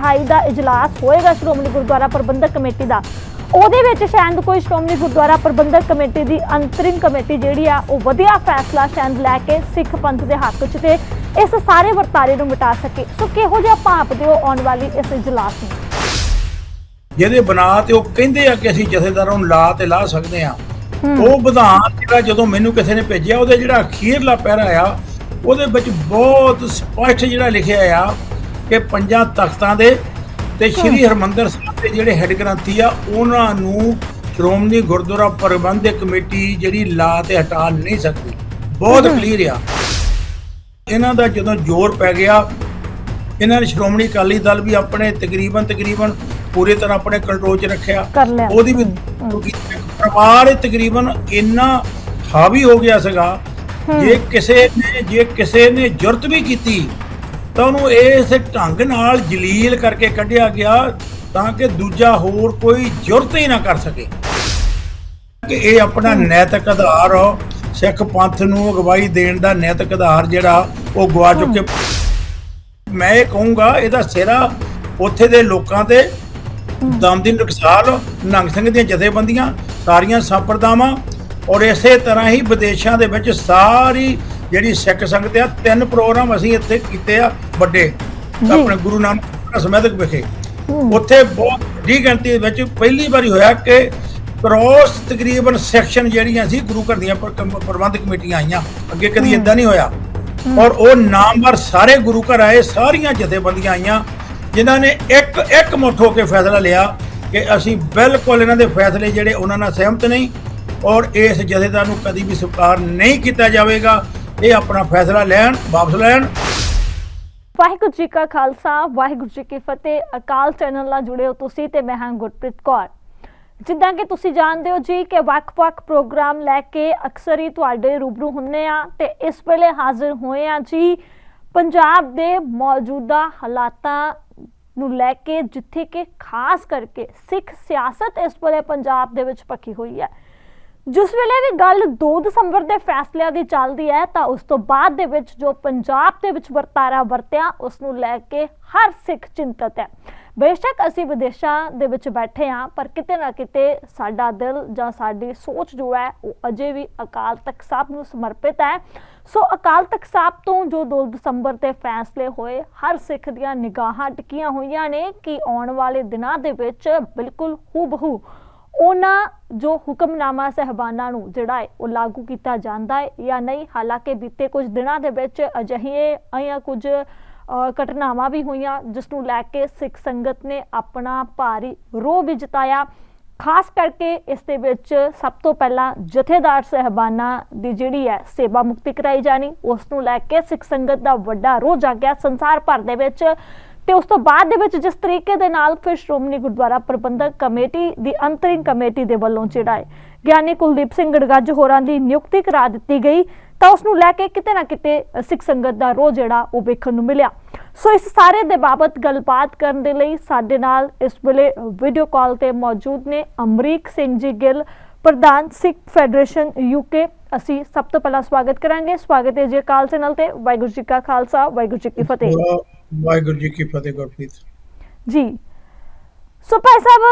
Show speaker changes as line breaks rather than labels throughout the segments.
28 ਦਾ ਇਜਲਾਸ ਹੋਏਗਾ ਸ਼੍ਰੋਮਣੀ ਗੁਰਦੁਆਰਾ ਪ੍ਰਬੰਧਕ ਕਮੇਟੀ ਦਾ। ਉਹਦੇ ਵਿੱਚ ਸ਼ਾਇਦ ਕੋਈ ਸ਼੍ਰੋਮਣੀ ਗੁਰਦੁਆਰਾ ਪ੍ਰਬੰਧਕ ਕਮੇਟੀ ਦੀ ਅੰਤਰਿਮ ਕਮੇਟੀ ਜਿਹੜੀ ਆ ਉਹ ਵਧੀਆ ਫੈਸਲਾ ਸ਼ਾਇਦ ਲੈ ਕੇ ਸਿੱਖ ਪੰਥ ਦੇ ਹੱਕ 'ਚ ਤੇ ਇਸ ਸਾਰੇ ਵਰਤਾਰੇ ਨੂੰ ਮਿਟਾ ਸਕੇ। ਸੋ ਕਿਹੋ ਜਿਹਾ ਭਾਪਦੇ ਹੋ ਆਉਣ ਵਾਲੀ ਇਸ ਇਜਲਾਸ ਨੂੰ?
ਜਿਹਦੇ ਬਣਾ ਤੇ ਉਹ ਕਹਿੰਦੇ ਆ ਕਿ ਅਸੀਂ ਜਥੇਦਾਰਾਂ ਨੂੰ ਲਾ ਤੇ ਲਾ ਸਕਦੇ ਆ ਉਹ ਵਿਧਾਨ ਜਿਹੜਾ ਜਦੋਂ ਮੈਨੂੰ ਕਿਸੇ ਨੇ ਭੇਜਿਆ ਉਹਦੇ ਜਿਹੜਾ ਅਖੀਰਲਾ ਪੈਰਾ ਆ ਉਹਦੇ ਵਿੱਚ ਬਹੁਤ ਸਪਸ਼ਟ ਜਿਹੜਾ ਲਿਖਿਆ ਆ ਕਿ ਪੰਜਾਂ ਤਖਤਾਂ ਦੇ ਤੇ ਸ੍ਰੀ ਹਰਮੰਦਰ ਸਾਹਿਬ ਦੇ ਜਿਹੜੇ ਹੈੱਡ ਗ੍ਰੰਥੀ ਆ ਉਹਨਾਂ ਨੂੰ ਸ਼੍ਰੋਮਣੀ ਗੁਰਦੁਆਰਾ ਪ੍ਰਬੰਧਕ ਕਮੇਟੀ ਜਿਹੜੀ ਲਾ ਤੇ ਹਟਾ ਨਹੀਂ ਸਕਦੀ। ਬਹੁਤ ਕਲੀਅਰ ਆ। ਇਹਨਾਂ ਦਾ ਜਦੋਂ ਜ਼ੋਰ ਪੈ ਗਿਆ ਇਹਨਾਂ ਨੇ ਸ਼੍ਰੋਮਣੀ ਅਕਾਲੀ ਦਲ ਵੀ ਆਪਣੇ ਤਕਰੀਬਨ ਤਕਰੀਬਨ ਪੂਰੀ ਤਰ੍ਹਾਂ ਆਪਣੇ ਕੰਟਰੋਲ 'ਚ ਰੱਖਿਆ। ਉਹਦੀ ਵੀ ਕਿਉਂਕਿ ਪਰਿਵਾਰ ਤਕਰੀਬਨ ਇੰਨਾ ਹਾਵੀ ਹੋ ਗਿਆ ਸੀਗਾ ਜੇ ਕਿਸੇ ਨੇ ਜੇ ਕਿਸੇ ਨੇ ਜੁਰਤ ਵੀ ਕੀਤੀ ਤਾਂ ਉਹਨੂੰ ਇਸ ਢੰਗ ਨਾਲ ਜਲੀਲ ਕਰਕੇ ਕੱਢਿਆ ਗਿਆ ਤਾਂ ਕਿ ਦੂਜਾ ਹੋਰ ਕੋਈ ਜੁਰਤ ਹੀ ਨਾ ਕਰ ਸਕੇ। ਕਿ ਇਹ ਆਪਣਾ ਨੈਤਿਕ ਆਧਾਰ ਸਿੱਖ ਪੰਥ ਨੂੰ ਅਗਵਾਈ ਦੇਣ ਦਾ ਨੈਤਿਕ ਆਧਾਰ ਜਿਹੜਾ ਉਹ ਗਵਾ ਚੁੱਕੇ। ਮੈਂ ਇਹ ਕਹੂੰਗਾ ਇਹਦਾ ਸਿਰਾ ਉੱਥੇ ਦੇ ਲੋਕਾਂ ਤੇ ਦਮਦਿਨ ਟਕਸਾਲ ਨੰਗ ਸਿੰਘ ਦੀਆਂ ਜਥੇਬੰਦੀਆਂ ਸਾਰੀਆਂ ਸੰਪਰਦਾਵਾਂ ਔਰ ਇਸੇ ਤਰ੍ਹਾਂ ਹੀ ਵਿਦੇਸ਼ਾਂ ਦੇ ਵਿੱਚ ਸਾਰੀ ਜਿਹੜੀ ਸਿੱਖ ਸੰਗਤ ਆ ਤਿੰਨ ਪ੍ਰੋਗਰਾਮ ਅਸੀਂ ਇੱਥੇ ਕੀਤੇ ਆ ਵੱਡੇ ਆਪਣੇ ਗੁਰੂ ਨਾਨਕ ਸਮੇਤਕ ਵਿਖੇ। ਉੱਥੇ ਬਹੁਤ ਵੱਡੀ ਗਿਣਤੀ ਦੇ ਵਿੱਚ ਪਹਿਲੀ ਵਾਰੀ ਹੋਇਆ ਕਿ ਕ੍ਰੋਸ ਤਕਰੀਬਨ ਸੈਕਸ਼ਨ ਜਿਹੜੀਆਂ ਸੀ ਗੁਰੂ ਘਰ ਦੀਆਂ ਪਰ- ਕਮ- ਪ੍ਰਬੰਧਕ ਕਮੇਟੀਆਂ ਆਈਆਂ। ਅੱਗੇ ਕਦੀ ਇਦਾਂ ਨਹੀਂ ਹੋਇਆ। ਔਰ ਉਹ ਨਾਮਵਰ ਸਾਰੇ ਗੁਰੂ ਘਰ ਆਏ ਸਾਰੀਆਂ ਜਥੇਬੰਦੀਆਂ ਆਈਆਂ ਜਿਨ੍ਹਾਂ ਨੇ ਇੱਕ ਇੱਕ ਮੁੱਠ ਹੋ ਕੇ ਫੈਸਲਾ ਲਿਆ ਕਿ ਅਸੀਂ ਬਿਲਕੁਲ ਇਹਨਾਂ ਦੇ ਫੈਸਲੇ ਜਿਹੜੇ ਉਹਨਾਂ ਨਾਲ ਸਹਿਮਤ ਨਹੀਂ ਔਰ ਇਸ ਜਥੇਦਾਰ ਨੂੰ ਕਦੀ ਵੀ ਸਵੀਕਾਰ ਨਹੀਂ ਕੀਤਾ ਜਾਵੇਗਾ। ਇਹ ਆਪਣਾ ਫੈਸਲਾ ਲੈਣ, ਵਾਪਸ ਲੈਣ।
ਵਾਹਿਗੁਰੂ ਜੀ ਕਾ ਖਾਲਸਾ, ਵਾਹਿਗੁਰੂ ਜੀ ਕੀ ਫਤਿਹ। ਅਕਾਲ ਚੈਨਲ ਨਾਲ ਜੁੜੇ ਹੋ ਤੁਸੀਂ ਤੇ ਮੈਂ ਹਾਂ ਗੁਰਪ੍ਰੀਤ ਕੌਰ। ਜਿੱਦਾਂ ਕਿ ਤੁਸੀਂ ਜਾਣਦੇ ਹੋ ਜੀ ਕਿ ਵੱਖ-ਵੱਖ ਪ੍ਰੋਗਰਾਮ ਲੈ ਕੇ ਅਕਸਰ ਹੀ ਤੁਹਾਡੇ ਰੂਬਰੂ ਹੁੰਨੇ ਆ ਤੇ ਇਸ ਵੇਲੇ ਹਾਜ਼ਰ ਹੋਏ ਆ ਜੀ ਪੰਜਾਬ ਦੇ ਮੌਜੂਦਾ ਹਾਲਾਤਾਂ ਨੂੰ ਲੈ ਕੇ, ਜਿੱਥੇ ਕਿ ਖਾਸ ਕਰਕੇ ਸਿੱਖ ਸਿਆਸਤ ਇਸ ਵੇਲੇ ਪੰਜਾਬ ਦੇ ਵਿੱਚ ਪੱਕੀ ਹੋਈ ਹੈ। ਜਿਸ ਵੇਲੇ ਵੀ ਗੱਲ 2 ਦਸੰਬਰ ਦੇ ਫੈਸਲਿਆਂ ਦੀ ਚੱਲਦੀ ਹੈ, ਤਾਂ ਉਸ ਤੋਂ ਬਾਅਦ ਦੇ ਵਿੱਚ ਜੋ ਪੰਜਾਬ ਦੇ ਵਿੱਚ ਵਰਤਾਰਾ ਵਰਤਿਆ, ਉਸ ਨੂੰ ਲੈ ਕੇ ਹਰ ਸਿੱਖ ਚਿੰਤਤ ਹੈ। ਬੇਸ਼ੱਕ ਅਸੀਂ ਵਿਦੇਸ਼ਾਂ ਦੇ ਵਿੱਚ ਬੈਠੇ ਹਾਂ, ਪਰ ਕਿਤੇ ਨਾ ਕਿਤੇ ਸਾਡਾ ਦਿਲ ਜਾਂ ਸਾਡੀ ਸੋਚ ਜੋ ਹੈ, ਉਹ ਅਜੇ ਵੀ ਅਕਾਲ ਤਖਤ ਸਾਹਿਬ ਨੂੰ ਸਮਰਪਿਤ ਹੈ। ਸੋ ਅਕਾਲ ਤਖਤ ਸਾਹਿਬ ਤੋਂ ਜੋ 2 ਦਸੰਬਰ ਤੇ ਫੈਸਲੇ ਹੋਏ, ਹਰ ਸਿੱਖ ਦੀਆਂ ਨਿਗਾਹਾਂ ਟਿਕੀਆਂ ਹੋਈਆਂ ਨੇ ਕਿ ਆਉਣ ਵਾਲੇ ਦਿਨਾਂ ਦੇ ਵਿੱਚ ਬਿਲਕੁਲ ਹੂਬਹੂ ਉਹਨਾਂ ਜੋ ਹੁਕਮਨਾਮਾ ਸਹਿਬਾਨਾਂ ਨੂੰ ਜਿਹੜਾ ਹੈ ਉਹ ਲਾਗੂ ਕੀਤਾ ਜਾਂਦਾ ਹੈ ਜਾਂ ਨਹੀਂ, ਹਾਲਾਂਕਿ ਬੀਤੇ ਕੁਝ ਦਿਨਾਂ ਦੇ ਵਿੱਚ ਅਜਿਹੇ ਆਈਆਂ ਕੁਝ ਘਟਨਾਵਾਂ ਵੀ ਹੋਈਆਂ, ਜਿਸ ਨੂੰ ਲੈ ਕੇ ਸਿੱਖ ਸੰਗਤ ਨੇ ਆਪਣਾ ਭਾਰੀ ਰੋਹ ਵੀ ਜਤਾਇਆ। ਖਾਸ ਕਰਕੇ ਇਸ ਦੇ ਵਿੱਚ ਸਭ ਤੋਂ ਪਹਿਲਾਂ ਜਥੇਦਾਰ ਸਹਿਬਾਨਾਂ ਦੀ ਜਿਹੜੀ ਹੈ ਸੇਵਾ ਮੁਕਤੀ ਕਰਾਈ ਜਾਣੀ, ਉਸ ਨੂੰ ਲੈ ਕੇ ਸਿੱਖ ਸੰਗਤ ਦਾ ਵੱਡਾ ਰੋਹ ਜਾਗਿਆ। ਸੰਸਾਰ ਭਰ ਦੇ ਵਿੱਚ ਤੇ ਉਸ ਤੋਂ ਬਾਅਦ ਦੇ ਵਿੱਚ ਜਿਸ ਤਰੀਕੇ ਦੇ ਨਾਲ ਫਿਰ ਸ਼੍ਰੋਮਣੀ ਗੁਰਦੁਆਰਾ ਪ੍ਰਬੰਧਕ ਕਮੇਟੀ ਦੀ ਅੰਤਰਿਮ ਕਮੇਟੀ ਦੇ ਵੱਲੋਂ ਜਿਹੜਾ ਹੈ, ਗਿਆਨੀ ਕੁਲਦੀਪ ਸਿੰਘ ਗੜਗੱਜ ਹੋਰਾਂ ਦੀ ਨਿਯੁਕਤੀ ਕਰਾ ਦਿੱਤੀ ਗਈ, ਤਾਂ ਉਸ ਨੂੰ ਲੈ ਕੇ ਕਿਤੇ ਨਾ ਕਿਤੇ ਸਿੱਖ ਸੰਗਤ ਦਾ ਰੋਹ ਜਿਹੜਾ ਉਹ ਵੇਖਣ ਨੂੰ ਮਿਲਿਆ। ਸੋ ਇਸ ਸਾਰੇ ਦੇ ਬਾਬਤ ਗੱਲਬਾਤ ਕਰਨ ਦੇ ਲਈ ਸਾਡੇ ਨਾਲ ਇਸ ਵੇਲੇ ਵੀਡੀਓ ਕਾਲ ਤੇ ਮੌਜੂਦ ਨੇ ਅਮਰੀਕ ਸਿੰਘ ਜੀ ਗਿੱਲ, ਪ੍ਰਧਾਨ ਸਿੱਖ ਫੈਡਰੇਸ਼ਨ ਯੂਕੇ ਅਸੀਂ ਸਭ ਤੋਂ ਪਹਿਲਾਂ ਸਵਾਗਤ ਕਰਾਂਗੇ। ਸਵਾਗਤ ਹੈ ਜੀ ਅਕਾਲ ਚੈਨਲ ਤੇ। ਵਾਹਿਗੁਰੂ ਜੀ ਕਾ ਖਾਲਸਾ, ਵਾਹਿਗੁਰੂ ਜੀ ਕੀ ਫਤਿਹ।
ਵਾਹਿਗੁਰੂ ਜੀ ਕੀ ਫਤਿਹ, ਗੁਰਪ੍ਰੀਤ।
ਜੀ। ਸੋ ਭਾਈ ਸਾਹਿਬ,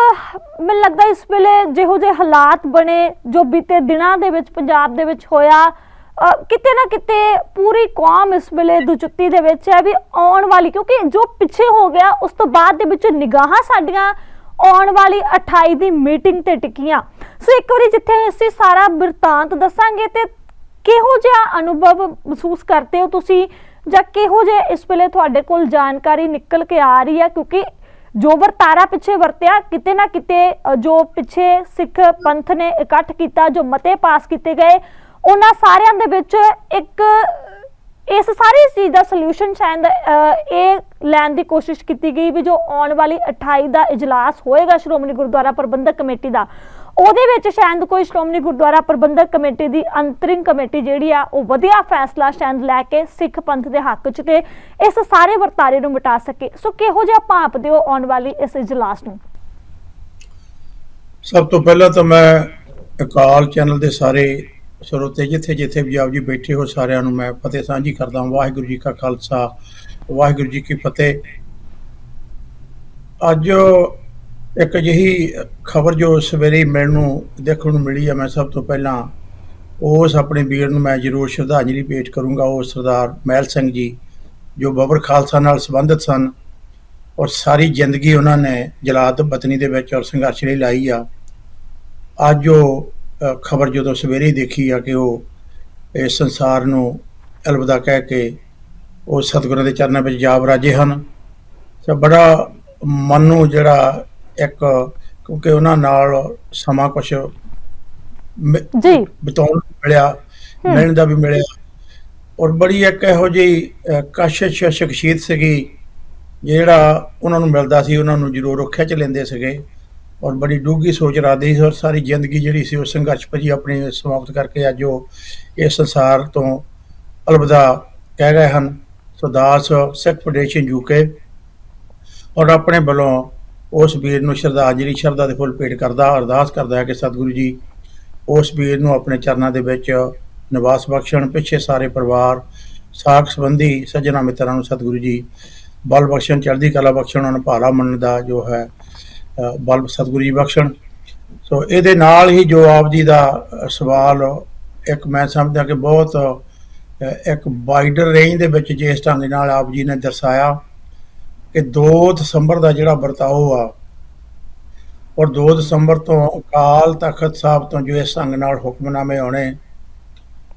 ਮੈਨੂੰ ਲੱਗਦਾ ਇਸ ਵੇਲੇ ਜਿਹੋ ਜਿਹੇ ਹਾਲਾਤ ਬਣੇ ਜੋ ਬੀਤੇ ਦਿਨਾਂ ਦੇ ਵਿੱਚ ਪੰਜਾਬ ਦੇ ਵਿੱਚ ਹੋਇਆ ਕਿਤੇ ਨਾ ਕਿਤੇ ਪੂਰੀ ਕੌਮ ਇਸ ਵੇਲੇ ਦੁਚਿੱਤੀ ਦੇ ਵਿੱਚ ਹੈ ਵੀ ਆਉਣ ਵਾਲੀ, ਕਿਉਂਕਿ ਜੋ ਪਿੱਛੇ ਹੋ ਗਿਆ, ਉਸ ਤੋਂ ਬਾਅਦ ਦੇ ਵਿੱਚ ਨਿਗਾਹਾਂ ਸਾਡੀਆਂ ਆਉਣ ਵਾਲੀ 28 ਦੀ ਮੀਟਿੰਗ ਤੇ ਟਿਕੀਆਂ। ਸੋ ਇੱਕ ਵਾਰੀ ਜਿੱਥੇ ਅਸੀਂ ਸਾਰਾ ਬਿਰਤਾਂਤ ਦੱਸਾਂਗੇ ਤੇ ਕਿਹੋ ਜਿਹਾ ਅਨੁਭਵ ਮਹਿਸੂਸ ਕਰਦੇ ਹੋ ਤੁਸੀਂ? ਜਾਂ ਕਿਹੋ ਜਿਹਾ ਇਸ ਵੇਲੇ ਤੁਹਾਡੇ ਕੋਲ ਜਾਣਕਾਰੀ ਨਿਕਲ ਕੇ ਆ ਰਹੀ ਹੈ? ਕਿਉਂਕਿ ਜੋ ਵਰਤਾਰਾ ਪਿੱਛੇ ਵਰਤਿਆ, ਕਿਤੇ ਨਾ ਕਿਤੇ ਜੋ ਪਿੱਛੇ ਸਿੱਖ ਪੰਥ ਨੇ ਇਕੱਠ ਕੀਤਾ, ਜੋ ਮਤੇ ਪਾਸ ਕੀਤੇ ਗਏ, ਉਹਨਾਂ ਸਾਰਿਆਂ ਦੇ ਵਿੱਚ ਇੱਕ, ਇਸ ਸਾਰੀ ਚੀਜ਼ ਦਾ ਸੋਲੂਸ਼ਨ ਸ਼ਾਇਦ ਇਹ ਲੈਣ ਦੀ ਕੋਸ਼ਿਸ਼ ਕੀਤੀ ਗਈ ਵੀ ਜੋ ਆਉਣ ਵਾਲੀ 28 ਦਾ ਇਜਲਾਸ ਹੋਏਗਾ ਸ਼੍ਰੋਮਣੀ ਗੁਰਦੁਆਰਾ ਪ੍ਰਬੰਧਕ ਕਮੇਟੀ ਦਾ। ਉਹਦੇ ਵਿੱਚ ਸ਼ਾਇਦ ਕੋਈ ਸ਼੍ਰੋਮਣੀ ਗੁਰਦੁਆਰਾ ਪ੍ਰਬੰਧਕ ਕਮੇਟੀ ਦੀ ਅੰਤਰਿਮ ਕਮੇਟੀ ਜਿਹੜੀ ਆ, ਉਹ ਵਧੀਆ ਫੈਸਲਾ ਸ਼ਾਇਦ ਲੈ ਕੇ ਸਿੱਖ ਪੰਥ ਦੇ ਹੱਕ 'ਚ ਤੇ ਇਸ ਸਾਰੇ ਵਰਤਾਰੇ ਨੂੰ ਮਿਟਾ ਸਕੇ। ਸੋ ਕਿਹੋ ਜਿਹਾ ਭਾਪਦੇ ਹੋ ਆਉਣ ਵਾਲੀ ਇਸ ਇਜਲਾਸ ਨੂੰ?
ਸਭ ਤੋਂ ਪਹਿਲਾਂ ਤਾਂ ਮੈਂ ਅਕਾਲ ਚੈਨਲ ਦੇ ਸਾਰੇ ਸਰੋਤੇ ਜਿੱਥੇ ਜਿੱਥੇ ਵੀ ਆਪ ਜੀ ਬੈਠੇ ਹੋ, ਸਾਰਿਆਂ ਨੂੰ ਮੈਂ ਫਤਿਹ ਸਾਂਝੀ ਕਰਦਾ ਹਾਂ। ਵਾਹਿਗੁਰੂ ਜੀ ਕਾ ਖਾਲਸਾ, ਵਾਹਿਗੁਰੂ ਜੀ ਕੀ ਫਤਿਹ। ਅੱਜ ਇੱਕ ਅਜਿਹੀ ਖਬਰ ਜੋ ਸਵੇਰੇ ਹੀ ਮਿਲਣ ਨੂੰ ਦੇਖਣ ਨੂੰ ਮਿਲੀ ਹੈ ਮੈਂ ਸਭ ਤੋਂ ਪਹਿਲਾਂ, ਉਸ ਆਪਣੇ ਵੀਰ ਨੂੰ ਮੈਂ ਜ਼ਰੂਰ ਸ਼ਰਧਾਂਜਲੀ ਭੇਟ ਕਰੂੰਗਾ, ਉਹ ਸਰਦਾਰ ਮਹਿਲ ਸਿੰਘ ਜੀ, ਜੋ ਬਬਰ ਖਾਲਸਾ ਨਾਲ ਸੰਬੰਧਿਤ ਸਨ ਔਰ ਸਾਰੀ ਜ਼ਿੰਦਗੀ ਉਹਨਾਂ ਨੇ ਜਲਾਦ ਬਤਨੀ ਦੇ ਵਿੱਚ ਔਰ ਸੰਘਰਸ਼ ਲਈ ਲਾਈ ਆ। ਅੱਜ ਉਹ ਖਬਰ ਜਦੋਂ ਸਵੇਰੇ ਦੇਖੀ ਆ ਕਿ ਉਹ ਇਸ ਸੰਸਾਰ ਨੂੰ ਅਲਵਿਦਾ ਕਹਿ ਕੇ ਉਹ ਸਤਿਗੁਰਾਂ ਦੇ ਚਰਨਾਂ ਵਿੱਚ ਜਾ ਬਰਾਜੇ ਹਨ, ਤੇ ਬੜਾ ਮਨ ਨੂੰ ਜਿਹੜਾ ਇੱਕ ਕਿਉਂਕਿ ਉਹਨਾਂ ਨਾਲ ਸਮਾਂ ਕੁਝ
ਜੀ।
ਬਿਤਾਉਣ ਮਿਲਿਆ। ਮਿਲਣ ਦਾ ਵੀ ਮਿਲਿਆ। ਔਰ ਬੜੀ ਇੱਕ ਇਹੋ ਜਿਹੀ ਕਸ਼ਿਸ਼ ਸ਼ਖਸੀਅਤ ਸੀਗੀ ਜਿਹੜਾ ਉਹਨਾਂ ਨੂੰ ਮਿਲਦਾ ਸੀ ਉਹਨਾਂ ਨੂੰ ਜ਼ਰੂਰ ਉਹ ਖਿੱਚ ਲੈਂਦੇ ਸੀਗੇ। ਔਰ ਬੜੀ ਡੂੰਘੀ ਸੋਚ ਰੱਖਦੇ ਸੀ ਔਰ ਸਾਰੀ ਜ਼ਿੰਦਗੀ ਜਿਹੜੀ ਸੀ ਉਹ ਸੰਘਰਸ਼ ਭਰੀ ਆਪਣੀ ਸਮਾਪਤ ਕਰਕੇ ਅੱਜ ਉਹ ਇਸ ਸੰਸਾਰ ਤੋਂ ਅਲਵਿਦਾ ਕਹਿ ਗਏ ਹਨ ਸੋ ਦਾਸ ਸਿੱਖ ਫੈਡਰੇਸ਼ਨ ਯੂਕੇ ਔਰ ਆਪਣੇ ਵੱਲੋਂ ਉਸ ਵੀਰ ਨੂੰ ਸ਼ਰਧਾਂਜਲੀ ਸ਼ਰਧਾ ਦੇ ਫੁੱਲ ਭੇਟ ਕਰਦਾ, ਅਰਦਾਸ ਕਰਦਾ ਹੈ ਕਿ ਸਤਿਗੁਰੂ ਜੀ ਉਸ ਵੀਰ ਨੂੰ ਆਪਣੇ ਚਰਨਾਂ ਦੇ ਵਿੱਚ ਨਿਵਾਸ ਬਖਸ਼ਣ, ਪਿੱਛੇ ਸਾਰੇ ਪਰਿਵਾਰ, ਸਾਖ ਸੰਬੰਧੀ ਸੱਜਣਾ ਮਿੱਤਰਾਂ ਨੂੰ ਸਤਿਗੁਰੂ ਜੀ, ਬਲ ਬਖਸ਼ਣ, ਚੜ੍ਹਦੀ ਕਲਾ ਬਖਸ਼ਣ, ਉਹਨਾਂ ਨੂੰ ਭਾਰਾ ਮੰਨਣ ਦਾ ਜੋ ਹੈ ਬਲ ਸਤਿਗੁਰੂ ਜੀ ਬਖਸ਼ਣ। ਸੋ ਇਹਦੇ ਨਾਲ ਹੀ ਜੋ ਆਪ ਜੀ ਦਾ ਸਵਾਲ ਇੱਕ ਮੈਂ ਸਮਝਦਾ ਕਿ ਬਹੁਤ ਇੱਕ ਵਾਈਡਰ ਰੇਂਜ ਦੇ ਵਿੱਚ ਜਿਸ ਢੰਗ ਨਾਲ ਆਪ ਜੀ ਨੇ ਦਰਸਾਇਆ। ਕਿ 2 ਦਸੰਬਰ ਦਾ ਜਿਹੜਾ ਵਰਤਾਓ ਆ ਔਰ 2 ਦਸੰਬਰ ਤੋਂ ਅਕਾਲ ਤਖਤ ਸਾਹਿਬ ਤੋਂ ਜੋ ਇਸ ਢੰਗ ਨਾਲ ਹੁਕਮਨਾਮੇ ਆਉਣੇ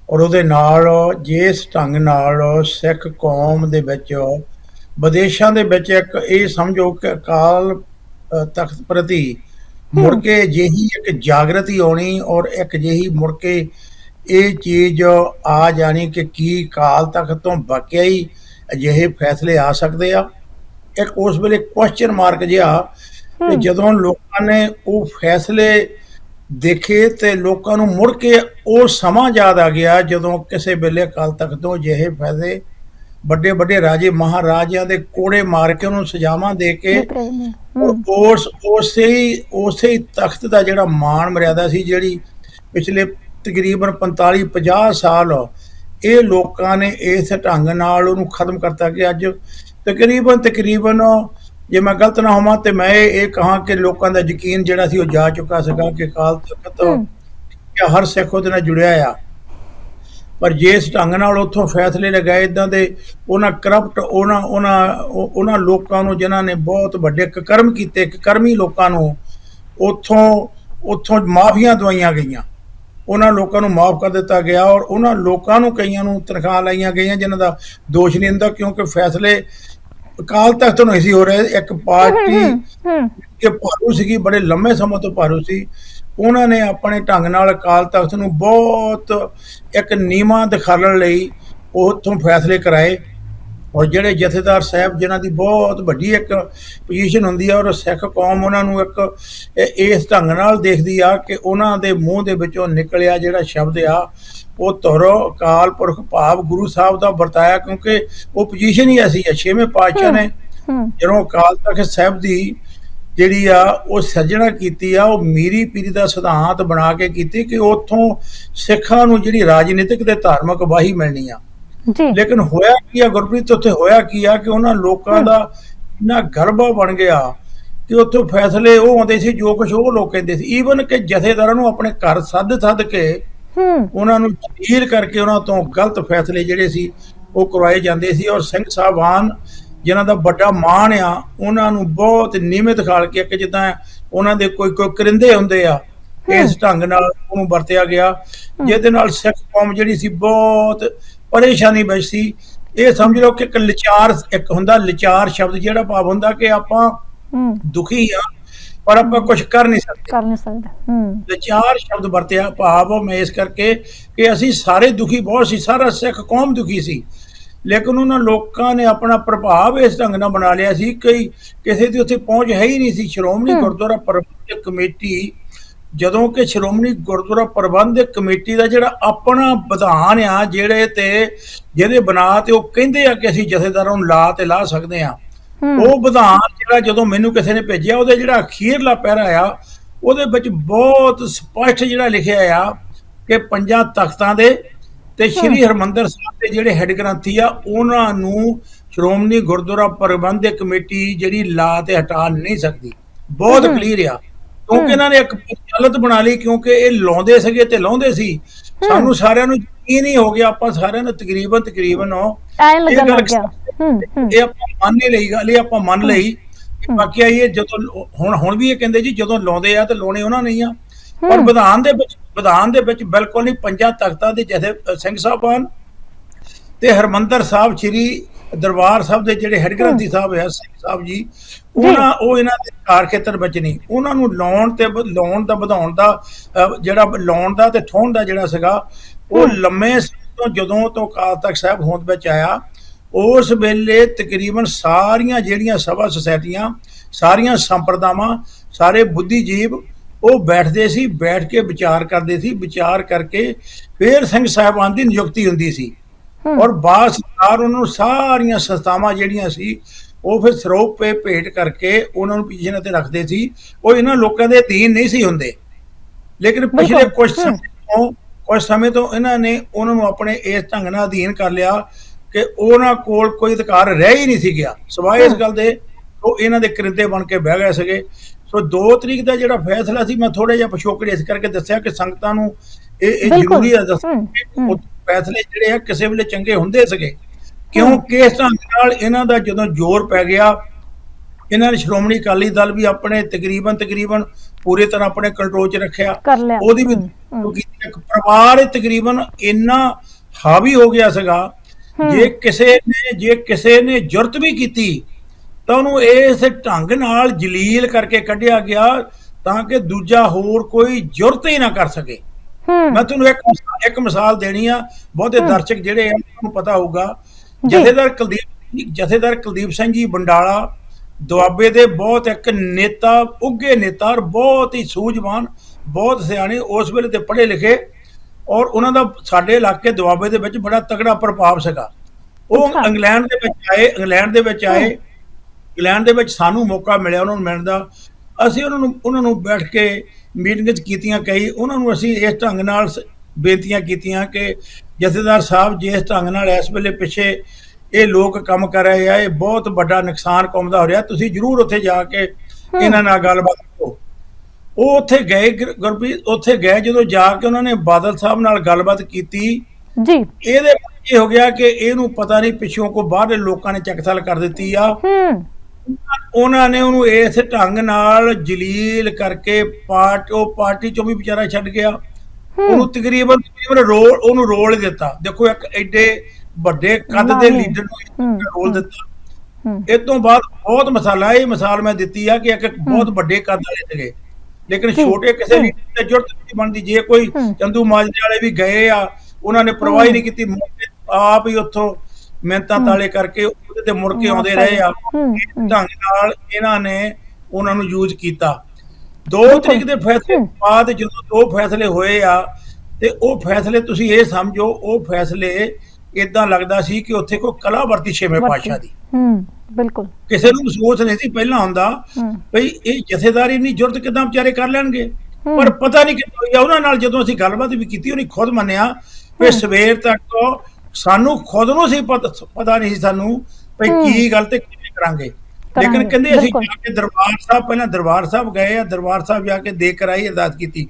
ਔਰ ਉਹਦੇ ਨਾਲ ਜਿਸ ਢੰਗ ਨਾਲ ਸਿੱਖ ਕੌਮ ਦੇ ਵਿੱਚ ਵਿਦੇਸ਼ਾਂ ਦੇ ਵਿੱਚ ਇੱਕ ਇਹ ਸਮਝੋ ਕਿ ਅਕਾਲ ਤਖਤ ਪ੍ਰਤੀ ਮੁੜ ਕੇ ਜਿਹੀ ਇੱਕ ਜਾਗਰਤੀ ਆਉਣੀ ਔਰ ਇੱਕ ਜਿਹੀ ਮੁੜ ਕੇ ਇਹ ਚੀਜ਼ ਆ ਜਾਣੀ ਕਿ ਕੀ ਅਕਾਲ ਤਖਤ ਤੋਂ ਵਾਕਿਆ ਹੀ ਅਜਿਹੇ ਫੈਸਲੇ ਆ ਸਕਦੇ ਆ। ਇੱਕ ਉਸ ਵੇਲੇ ਕੁਐਸਚਨ ਮਾਰਕ ਜਿਹਾ
ਹਮ।
ਜਦੋਂ ਲੋਕਾਂ ਨੇ ਉਹ ਫੈਸਲੇ ਦੇਖੇ ਤੇ ਲੋਕਾਂ ਨੂੰ ਮੁੜ ਕੇ ਉਹ ਸਮਾਂ ਯਾਦ ਆ ਗਿਆ ਜਦੋਂ ਕਿਸੇ ਵੇਲੇ ਅਕਾਲ ਤਖਤ ਤੋਂ ਜਿਹੇ ਫੈਸਲੇ ਵੱਡੇ ਵੱਡੇ ਰਾਜੇ ਮਹਾਰਾਜਿਆਂ ਦੇ ਕੋੜੇ ਮਾਰ ਕੇ ਉਹਨੂੰ ਸਜ਼ਾਵਾਂ ਦੇ ਕੇ ਉਸ ਉਸੇ ਹੀ ਉਸੇ ਹੀ ਤਖਤ ਦਾ ਜਿਹੜਾ ਮਾਣ ਮਰਿਆਦਾ ਸੀ ਜਿਹੜੀ ਪਿਛਲੇ ਤਕਰੀਬਨ 45 50 ਸਾਲ ਇਹ ਲੋਕਾਂ ਨੇ ਇਸ ਢੰਗ ਨਾਲ ਉਹਨੂੰ ਖਤਮ ਕਰਤਾ ਕਿ ਅੱਜ ਤਕਰੀਬਨ ਤਕਰੀਬਨ ਜੇ ਮੈਂ ਗਲਤ ਨਾ ਹੋਵਾਂ ਤੇ ਮੈਂ ਇਹ ਕਹਾਂ ਕਿ ਲੋਕਾਂ ਦਾ ਯਕੀਨ ਜਿਹੜਾ ਸੀ ਉਹ ਜਾ ਚੁੱਕਾ ਸੀਗਾ ਕਿ ਕਾਲ ਤਖਤ। ਕਿ ਹਰ ਸਿੱਖ ਉਹਦੇ ਨਾਲ ਜੁੜਿਆ ਆ ਪਰ ਜੇ ਇਸ ਢੰਗ ਨਾਲ ਉੱਥੋਂ ਫੈਸਲੇ ਲਗਾਏ ਇਦਾਂ ਦੇ ਉਹਨਾਂ ਕਰਪਟ ਉਹਨਾਂ ਉਹਨਾਂ ਉਹ- ਉਹਨਾਂ ਲੋਕਾਂ ਨੂੰ ਜਿਨ੍ਹਾਂ ਨੇ ਬਹੁਤ ਵੱਡੇ ਕਰਮ ਕੀਤੇ ਕਰਮੀ ਲੋਕਾਂ ਨੂੰ ਉੱਥੋਂ ਉੱਥੋਂ ਮਾਫੀਆਂ ਦਵਾਈਆਂ ਗਈਆਂ ਉਹਨਾਂ ਲੋਕਾਂ ਨੂੰ ਮਾਫ ਕਰ ਦਿੱਤਾ ਗਿਆ ਔਰ ਉਹਨਾਂ ਲੋਕਾਂ ਨੂੰ ਕਈਆਂ ਨੂੰ ਤਨਖਾਹ ਲਾਈਆਂ ਗਈਆਂ ਜਿਨ੍ਹਾਂ ਦਾ ਦੋਸ਼ ਨਹੀਂ ਹੁੰਦਾ ਕਿਉਂਕਿ ਫੈਸਲੇ ਅਕਾਲ ਤਖਤ ਨੂੰ ਸੀ ਹੋ ਰਹੇ। ਇੱਕ ਪਾਰਟੀ ਕਿ ਭਾਰੂ ਸੀਗੀ ਬੜੇ ਲੰਮੇ ਸਮੇਂ ਤੋਂ ਭਾਰੂ ਸੀ। ਉਹਨਾਂ ਨੇ ਆਪਣੇ ਢੰਗ ਨਾਲ ਅਕਾਲ ਤਖਤ ਨੂੰ ਬਹੁਤ ਇੱਕ ਨੀਮਾ ਦਿਖਾਉਣ ਲਈ ਉਹ ਉੱਥੋਂ ਫੈਸਲੇ ਕਰਾਏ। ਔਰ ਜਿਹੜੇ ਜਥੇਦਾਰ ਸਾਹਿਬ ਜਿਨ੍ਹਾਂ ਦੀ ਬਹੁਤ ਵੱਡੀ ਇੱਕ ਪੋਜੀਸ਼ਨ ਹੁੰਦੀ ਆ ਔਰ ਸਿੱਖ ਕੌਮ ਉਹਨਾਂ ਨੂੰ ਇੱਕ ਇਸ ਢੰਗ ਨਾਲ ਦੇਖਦੀ ਆ ਕਿ ਉਹਨਾਂ ਦੇ ਮੂੰਹ ਦੇ ਵਿੱਚੋਂ ਨਿਕਲਿਆ ਜਿਹੜਾ ਸ਼ਬਦ ਆ ਉਹ ਧੁਰ ਅਕਾਲ ਪੁਰਖ ਭਾਵ ਗੁਰੂ ਸਾਹਿਬ ਦਾ ਵਰਤਾਇਆ ਕਿਉਂਕਿ ਉਹ ਪੋਜੀਸ਼ਨ ਹੀ ਐਸੀ ਆ ਛੇਵੇਂ ਪਾਤਸ਼ਾਹ ਨੇ ਜਦੋਂ ਅਕਾਲ ਤਖਤ ਸਾਹਿਬ ਦੀ ਜਿਹੜੀ ਆ ਉਹ ਸਿਰਜਣਾ ਕੀਤੀ ਆ ਉਹ ਮੀਰੀ ਪੀਰੀ ਦਾ ਸਿਧਾਂਤ ਬਣਾ ਕੇ ਕੀਤੀ ਕਿ ਉੱਥੋਂ ਸਿੱਖਾਂ ਨੂੰ ਜਿਹੜੀ ਰਾਜਨੀਤਿਕ ਤੇ ਧਾਰਮਿਕ ਵਾਹੀ ਮਿਲਣੀ ਆ।
ਜੀ।
ਲੇਕਿਨ ਹੋਇਆ ਕੀ ਆ ਗੁਰਪ੍ਰੀਤ ਉੱਥੇ ਹੋਇਆ ਕੀ ਆ ਕਿ ਉਹਨਾਂ ਲੋਕਾਂ ਦਾ ਇੰਨਾ ਗਰਬਾ ਬਣ ਗਿਆ ਕਿ ਉੱਥੇ ਫੈਸਲੇ ਉਹ ਆਉਂਦੇ ਸੀ ਜੋ ਕੁਝ ਉਹ ਲੋਕ ਕਹਿੰਦੇ ਸੀ। ਈਵਨ ਕਿ ਜਥੇਦਾਰਾਂ ਨੂੰ ਆਪਣੇ ਘਰ ਸੱਦ ਸੱਦ ਕੇ ਉਹਨਾਂ ਨੂੰ ਜਲੀਲ ਕਰਕੇ ਉਹਨਾਂ ਤੋਂ ਗਲਤ ਫੈਸਲੇ ਜਿਹੜੇ ਸੀ ਉਹ ਕਰਵਾਏ ਜਾਂਦੇ ਸੀ ਔਰ ਸਿੰਘ ਸਾਹਿਬਾਨ ਜਿਨ੍ਹਾਂ ਦਾ ਵੱਡਾ ਮਾਣ ਆ ਉਹਨਾਂ ਨੂੰ ਬਹੁਤ ਨੀਮਤ ਖਾਲ ਕੇ ਕਿ ਜਿੱਦਾਂ ਉਹਨਾਂ ਦੇ ਕੋਈ ਕੋਈ ਕਰਿੰਦੇ ਹੁੰਦੇ ਆ ਇਸ ਢੰਗ ਨਾਲ ਉਹਨੂੰ ਵਰਤਿਆ ਗਿਆ। ਜਿਹਦੇ ਨਾਲ ਸਿੱਖ ਕੌਮ ਜਿਹੜੀ ਸੀ ਬਹੁਤ ਪਰੇਸ਼ਾਨੀ ਸੀ ਇਹ ਸਮਝ ਲਓ ਕਿ ਇੱਕ ਲਿਚਾਰ ਇੱਕ ਹੁੰਦਾ ਲਿਚਾਰ ਸ਼ਬਦ ਜਿਹੜਾ ਭਾਵ ਹੁੰਦਾ ਕਿ ਆਪਾਂ ਦੁਖੀ ਆ ਪਰ ਆਪਾਂ ਕੁਝ ਕਰ ਨਹੀਂ ਸਕਦੇ।
ਕਰ ਨਹੀਂ ਸਕਦਾ ਹਮ
ਵਿਚਾਰ ਸ਼ਬਦ ਵਰਤਿਆ ਭਾਵ ਮੈਂ ਇਸ ਕਰਕੇ ਕਿ ਅਸੀਂ ਸਾਰੇ ਦੁਖੀ ਬਹੁਤ ਸੀ ਸਾਰਾ ਸਿੱਖ ਕੌਮ ਦੁਖੀ ਸੀ। ਲੇਕਿਨ ਉਹਨਾਂ ਲੋਕਾਂ ਨੇ ਆਪਣਾ ਪ੍ਰਭਾਵ ਇਸ ਢੰਗ ਨਾਲ ਬਣਾ ਲਿਆ ਸੀ ਕਿ ਕਿਸੇ ਦੀ ਉੱਥੇ ਪਹੁੰਚ ਹੈ ਹੀ ਨਹੀਂ ਸੀ। ਸ਼੍ਰੋਮਣੀ। ਗੁਰਦੁਆਰਾ ਪ੍ਰਬੰਧਕ ਕਮੇਟੀ ਜਦੋਂ ਕਿ ਸ਼੍ਰੋਮਣੀ ਗੁਰਦੁਆਰਾ ਪ੍ਰਬੰਧਕ ਕਮੇਟੀ ਦਾ ਜਿਹੜਾ ਆਪਣਾ ਵਿਧਾਨ ਆ ਜਿਹੜੇ ਤੇ ਜਿਹਦੇ ਬਣਾ ਤੇ ਉਹ ਕਹਿੰਦੇ ਆ ਕਿ ਅਸੀਂ ਜਥੇਦਾਰਾਂ ਨੂੰ ਲਾ ਤੇ ਲਾ ਸਕਦੇ ਆ। ਉਹ ਵਿਧਾਨ ਜਿਹੜਾ ਜਦੋਂ ਮੈਨੂੰ ਕਿਸੇ ਨੇ ਭੇਜਿਆ ਉਹਦੇ ਜਿਹੜਾ ਅਖੀਰਲਾ ਪੈਰਾ ਆ ਉਹਦੇ ਵਿੱਚ ਬਹੁਤ ਸਪਸ਼ਟ ਜਿਹੜਾ ਲਿਖਿਆ ਆ ਕਿ ਪੰਜਾਂ ਤਖਤਾਂ ਦੇ ਤੇ ਸ੍ਰੀ ਹਰਮੰਦਰ ਸਾਹਿਬ ਦੇ ਜਿਹੜੇ ਹੈੱਡ ਗ੍ਰੰਥੀ ਆ ਉਹਨਾਂ ਨੂੰ ਸ਼੍ਰੋਮਣੀ ਗੁਰਦੁਆਰਾ ਪ੍ਰਬੰਧਕ ਕਮੇਟੀ ਜਿਹੜੀ ਲਾ ਤੇ ਹਟਾ ਨਹੀਂ ਸਕਦੀ। ਬਹੁਤ। ਕਲੀਅਰ ਆ। ਕਿਉਂਕਿ ਇਹਨਾਂ ਨੇ ਇੱਕ ਪ੍ਰਚਲਿਤ ਬਣਾ ਲਈ ਕਿਉਂਕਿ ਇਹ ਲਾਉਂਦੇ ਸੀਗੇ ਤੇ ਲਾਉਂਦੇ ਸੀ। ਸਾਨੂੰ ਸਾਰਿਆਂ ਨੂੰ ਯਕੀਨ ਹੀ ਹੋ ਗਿਆ ਆਪਾਂ ਸਾਰਿਆਂ ਨੂੰ ਤਕਰੀਬਨ ਤਕਰੀਬਨ ਉਹ
ਐ
ਇਹ
ਲੱਗਣ
ਗੱਲ
ਲੱਗ ਗਿਆ। ਹੂੰ ਹੂੰ।
ਇਹ ਆਪਾਂ ਮੰਨ ਹੀ ਲਈ ਗੱਲ ਇਹ ਆਪਾਂ ਮੰਨ ਲਈ। ਬਾਕੀ ਇਹ ਜਦੋਂ ਹੁਣ ਹੁਣ ਵੀ ਇਹ ਕਹਿੰਦੇ ਜੀ ਜਦੋਂ ਲਾਉਂਦੇ ਆ ਤੇ ਲਾਉਣੇ ਉਹਨਾਂ ਨਹੀਂ ਆ। ਪਰ। ਵਿਧਾਨ ਦੇ ਵਿੱਚ ਵਿਧਾਨ ਦੇ ਵਿੱਚ ਬਿਲਕੁਲ ਨਹੀਂ ਪੰਜਾਂ ਤਖਤਾਂ ਦੇ ਜਥੇ ਸਿੰਘ ਸਾਹਿਬਾਨ ਤੇ ਹਰਮੰਦਰ ਸਾਹਿਬ ਸ੍ਰੀ ਦਰਬਾਰ ਸਾਹਿਬ ਦੇ ਜਿਹੜੇ ਹੈਡ ਗ੍ਰੰਥੀ ਸਾਹਿਬ ਆ ਸਿੰਘ ਸਾਹਿਬ ਜੀ ਉਹਨਾਂ ਉਹ ਇਹਨਾਂ ਦੇ ਕਾਰ ਖੇਤਰ ਵਿੱਚ ਨਹੀਂ ਉਹਨਾਂ ਨੂੰ ਲਾਉਣ ਤੇ ਲਾਉਣ ਦਾ ਵਧਾਉਣ ਦਾ ਜਿਹੜਾ ਲਾਉਣ ਦਾ ਤੇ ਠੋਣ ਦਾ ਜਿਹੜਾ ਸੀਗਾ ਉਹ ਲੰਮੇ ਸਮੇਂ ਤੋਂ ਜਦੋਂ ਤੋਂ ਅਕਾਲ ਤਖਤ ਸਾਹਿਬ ਹੋਂਦ ਵਿੱਚ ਆਇਆ ਉਸ ਵੇਲੇ ਤਕਰੀਬਨ ਸਾਰੀਆਂ ਜਿਹੜੀਆਂ ਸਭਾ ਸੁਸਾਇਟੀਆਂ ਸਾਰੀਆਂ ਸੰਪਰਦਾਵਾਂ ਸਾਰੇ ਬੁੱਧੀਜੀਵ ਉਹ ਬੈਠਦੇ ਸੀ ਬੈਠ ਕੇ ਵਿਚਾਰ ਕਰਦੇ ਸੀ। ਵਿਚਾਰ ਕਰਕੇ ਫਿਰ ਸਿੰਘ ਸਾਹਿਬਾਨ ਦੀ ਨਿਯੁਕਤੀ ਹੁੰਦੀ ਸੀ।
ਹੂੰ।
ਔਰ ਬਾਅਦ ਸਰਕਾਰ ਉਹਨਾਂ ਨੂੰ ਸਾਰੀਆਂ ਸੰਸਥਾਵਾਂ ਜਿਹੜੀਆਂ ਸੀ ਉਹ ਫਿਰ ਸਰੋਪ ਪੇ ਭੇਟ ਕਰਕੇ ਉਹਨਾਂ ਨੂੰ ਪੋਜੀਸ਼ਨ ਤੇ ਰੱਖਦੇ ਸੀ ਉਹ ਇਹਨਾਂ ਲੋਕਾਂ ਦੇ ਅਧੀਨ ਨਹੀਂ ਸੀ ਹੁੰਦੇ ਲੇਕਿਨ ਪਿਛਲੇ। ਕੁਝ। ਸਮੇਂ ਤੋਂ ਕੁਝ ਸਮੇਂ ਤੋਂ ਇਹਨਾਂ ਨੇ ਉਹਨਾਂ ਨੂੰ ਆਪਣੇ ਇਸ ਢੰਗ ਨਾਲ ਅਧੀਨ ਕਰ ਲਿਆ ਕਿ ਉਹਨਾਂ ਕੋਲ ਕੋਈ ਅਧਿਕਾਰ ਰਹਿ ਹੀ ਨਹੀਂ ਸੀ ਗਿਆ ਸਵਾਏ ਇਸ। ਗੱਲ ਦੇ ਉਹ ਇਹਨਾਂ ਦੇ ਕਰਿੰਦੇ ਬਣ ਕੇ ਬਹਿ ਗਏ ਸੀਗੇ ਸੋ 2 ਤਰੀਕ ਦਾ ਜਿਹੜਾ ਫੈਸਲਾ ਸੀ ਮੈਂ ਥੋੜਾ ਜਿਹਾ ਪਿਛੋਕੜੇ ਇਸ ਕਰਕੇ ਦੱਸਿਆ ਕਿ ਸੰਗਤਾਂ ਨੂੰ ਇਹ ਇਹ। ਜ਼ਰੂਰੀ ਹੈ ਦੱਸਣਾ ਫੈਸਲੇ ਜਿਹੜੇ ਆ ਕਿਸੇ ਵੇਲੇ ਚੰਗੇ ਹੁੰਦੇ ਸੀਗੇ। ਕਿਉਂਕਿ ਇਸ ਢੰਗ ਨਾਲ ਇਹਨਾਂ ਦਾ ਜਦੋਂ ਜ਼ੋਰ ਪੈ ਗਿਆ ਇਹਨਾਂ ਨੇ ਸ਼੍ਰੋਮਣੀ ਅਕਾਲੀ ਦਲ ਵੀ ਆਪਣੇ ਤਕਰੀਬਨ ਤਕਰੀਬਨ ਪੂਰੇ ਤਰ੍ਹਾਂ ਆਪਣੇ ਕੰਟਰੋਲ 'ਚ ਰੱਖਿਆ। ਉਹਦੀ ਵੀ ਇੱਕ ਪਰਿਵਾਰ ਹੀ ਤਕਰੀਬਨ ਇੰਨਾ ਹਾਵੀ ਹੋ ਗਿਆ ਸੀਗਾ। ਜੇ ਕਿਸੇ ਨੇ ਜੇ ਕਿਸੇ ਨੇ ਜੁਰਤ ਵੀ ਕੀਤੀ ਤਾਂ ਉਹਨੂੰ ਇਸ ਢੰਗ ਨਾਲ ਜਲੀਲ ਕਰਕੇ ਕੱਢਿਆ ਗਿਆ ਤਾਂ ਕਿ ਦੂਜਾ ਹੋਰ ਕੋਈ ਜੁਰਤ ਹੀ ਨਾ ਕਰ ਸਕੇ। ਮੈਂ ਤੁਹਾਨੂੰ ਇੱਕ ਇੱਕ ਮਿਸਾਲ ਦੇਣੀ ਆ ਬਹੁਤੇ ਦਰਸ਼ਕ ਜਿਹੜੇ ਆ ਉਹਨਾਂ ਨੂੰ ਪਤਾ ਹੋਊਗਾ। ਜਥੇਦਾਰ ਕੁਲਦੀਪ ਜਥੇਦਾਰ ਕੁਲਦੀਪ ਸਿੰਘ ਜੀ ਬੰਡਾਲਾ ਦੁਆਬੇ ਦੇ ਬਹੁਤ ਇੱਕ ਨੇਤਾ ਉੱਗੇ ਨੇਤਾ ਬਹੁਤ ਹੀ ਸੂਝਵਾਨ ਬਹੁਤ ਸਿਆਣੇ ਉਸ ਵੇਲੇ ਤੇ ਪੜ੍ਹੇ ਲਿਖੇ ਔਰ ਉਹਨਾਂ ਦਾ ਸਾਡੇ ਇਲਾਕੇ ਦੁਆਬੇ ਦੇ ਵਿੱਚ ਬੜਾ ਤਗੜਾ ਪ੍ਰਭਾਵ ਸੀਗਾ। ਉਹ। ਇੰਗਲੈਂਡ ਦੇ ਵਿੱਚ ਆਏ ਇੰਗਲੈਂਡ ਦੇ ਵਿੱਚ ਆਏ। ਇੰਗਲੈਂਡ ਦੇ ਵਿੱਚ ਸਾਨੂੰ ਮੌਕਾ ਮਿਲਿਆ ਉਹਨਾਂ ਨੂੰ ਮਿਲਣ ਦਾ। ਅਸੀਂ ਉਹਨਾਂ ਨੂੰ ਉਹਨਾਂ ਨੂੰ ਬੈਠ ਕੇ ਮੀਟਿੰਗ 'ਚ ਕੀਤੀਆਂ ਕਈ ਉਹਨਾਂ ਨੂੰ ਅਸੀਂ ਇਸ ਢੰਗ ਨਾਲ ਬੇਨਤੀਆਂ ਕੀਤੀਆਂ ਕਿ ਜਥੇਦਾਰ ਸਾਹਿਬ ਜਿਸ ਢੰਗ ਨਾਲ ਇਸ ਵੇਲੇ ਪਿੱਛੇ ਇਹ ਲੋਕ ਕੰਮ ਕਰ ਰਹੇ ਆ ਇਹ ਬਹੁਤ ਵੱਡਾ ਨੁਕਸਾਨ ਕੌਮ ਦਾ ਹੋ ਰਿਹਾ ਤੁਸੀਂ ਜਰੂਰ ਉੱਥੇ ਜਾ ਕੇ ਇਹਨਾਂ ਨਾਲ ਗੱਲਬਾਤ ਕਰੋ। ਉਹ ਉੱਥੇ ਗਏ ਗੁਰ- ਗੁਰਪ੍ਰੀਤ ਉੱਥੇ ਗਏ ਜਦੋਂ ਜਾ ਕੇ ਉਹਨਾਂ ਨੇ ਬਾਦਲ ਸਾਹਿਬ ਨਾਲ ਗੱਲਬਾਤ ਕੀਤੀ।
ਜੀ।
ਇਹਦੇ ਇਹ ਹੋ ਗਿਆ ਕਿ ਇਹਨੂੰ ਪਤਾ ਨਹੀਂ ਪਿੱਛੋਂ ਕੋ ਬਾਹਰਲੇ ਲੋਕਾਂ ਨੇ ਚੱਕਥਲ ਕਰ ਦਿੱਤੀ ਆ।
ਹੂੰ।
ਉਹਨਾਂ ਨੇ ਉਹਨੂੰ ਇਸ ਢੰਗ ਨਾਲ ਜਲੀਲ ਕਰਕੇ ਪਾਰਟ ਉਹ ਪਾਰਟੀ ਚੋਂ ਵੀ ਵਿਚਾਰਾ ਛੱਡ ਗਿਆ। ਉਹਨੂੰ ਤਕਰੀਬਨ ਤਕਰੀਬਨ ਰੋਲ ਉਹਨੂੰ ਰੋਲ ਦਿੱਤਾ। ਦੇਖੋ ਇੱਕ ਐਡੇ ਵੱਡੇ ਕੱਦ ਦੇ। ਲੀਡਰ ਨੂੰ ਰੋਲ ਦਿੱਤਾ।
ਹੂੰ।
ਇਸ ਤੋਂ ਬਾਅਦ ਬਹੁਤ ਮਸਾਲਾ ਇਹ ਮਿਸਾਲ ਮੈਂ ਦਿੱਤੀ ਆ ਕਿ ਇੱਕ ਬਹੁਤ ਵੱਡੇ ਕੱਦ ਵਾਲੇ ਸੀਗੇ। ਲੇਕਿਨ ਛੋਟੇ ਕਿਸੇ। ਲੀਡਰ ਤੇ ਜੁਰਤ ਨਹੀਂ ਬਣਦੀ। ਜੇ ਕੋਈ। ਚੰਦੂ ਮਾਜਰੇ ਵਾਲੇ ਵੀ ਗਏ ਆ ਉਹਨਾਂ ਨੇ ਪਰਵਾਹ ਹੀ। ਨਹੀਂ ਕੀਤੀ। ਆਪ ਹੀ ਉੱਥੋਂ ਮਿਹਨਤਾਂ ਤਾਲੇ ਕਰਕੇ ਉਹਦੇ ਤੇ ਮੁੜ ਕੇ ਆਉਂਦੇ ਰਹੇ ਆ। ਢੰਗ ਨਾਲ ਇਹਨਾਂ ਨੇ ਉਹਨਾਂ ਨੂੰ ਯੂਜ਼ ਕੀਤਾ 2
ਬਿਲਕੁਲ।
ਤਰੀਕ ਦੇ ਫੈਸਲੇ। ਬਾਅਦ ਜਦੋਂ ਦੋ ਫੈਸਲੇ ਹੋਏ ਆ ਤੇ ਉਹ ਫੈਸਲੇ ਤੁਸੀਂ ਇਹ ਸਮਝੋ ਉਹ ਫੈਸਲੇ ਇਦਾਂ ਲੱਗਦਾ ਸੀ ਕਿ ਉੱਥੇ ਕੋਈ ਕਲਾ ਵਰਤੀ ਛੇਵੇਂ। ਪਾਤਸ਼ਾਹ ਦੀ
ਹੂੰ ਬਿਲਕੁਲ
ਕਿਸੇ ਨੂੰ ਮਹਿਸੂਸ ਨਹੀਂ ਸੀ ਪਹਿਲਾਂ ਹੁੰਦਾ ਭਈ ਇਹ ਜਥੇਦਾਰੀ ਨਹੀਂ ਜੁਰਤ ਕਿਦਾਂ ਵਿਚਾਰੇ ਕਰ ਲੈਣਗੇ। ਪਰ ਪਤਾ ਨਹੀਂ ਕਿੱਥੋਂ ਹੋਈ ਆ ਉਹਨਾਂ ਨਾਲ ਜਦੋਂ ਅਸੀਂ ਗੱਲਬਾਤ ਵੀ ਕੀਤੀ ਉਹਨੇ ਖੁਦ ਮੰਨਿਆ ਕਿ ਸਵੇਰ ਤੱਕ ਸਾਨੂੰ ਖੁਦ ਨੂੰ ਸੀ ਪਤਾ ਨਹੀਂ ਸੀ ਸਾਨੂੰ ਭਈ ਕੀ ਗੱਲ ਤੇ ਕਿਵੇਂ ਕਰਾਂਗੇ। ਲੇਕਿਨ ਕਹਿੰਦੇ ਅਸੀਂ। ਜਾ ਕੇ ਦਰਬਾਰ ਸਾਹਿਬ ਪਹਿਲਾਂ ਦਰਬਾਰ ਸਾਹਿਬ ਗਏ ਆ ਦਰਬਾਰ ਸਾਹਿਬ ਜਾ ਕੇ ਦੇਖ ਕਰਾਈ ਅਰਦਾਸ ਕੀਤੀ।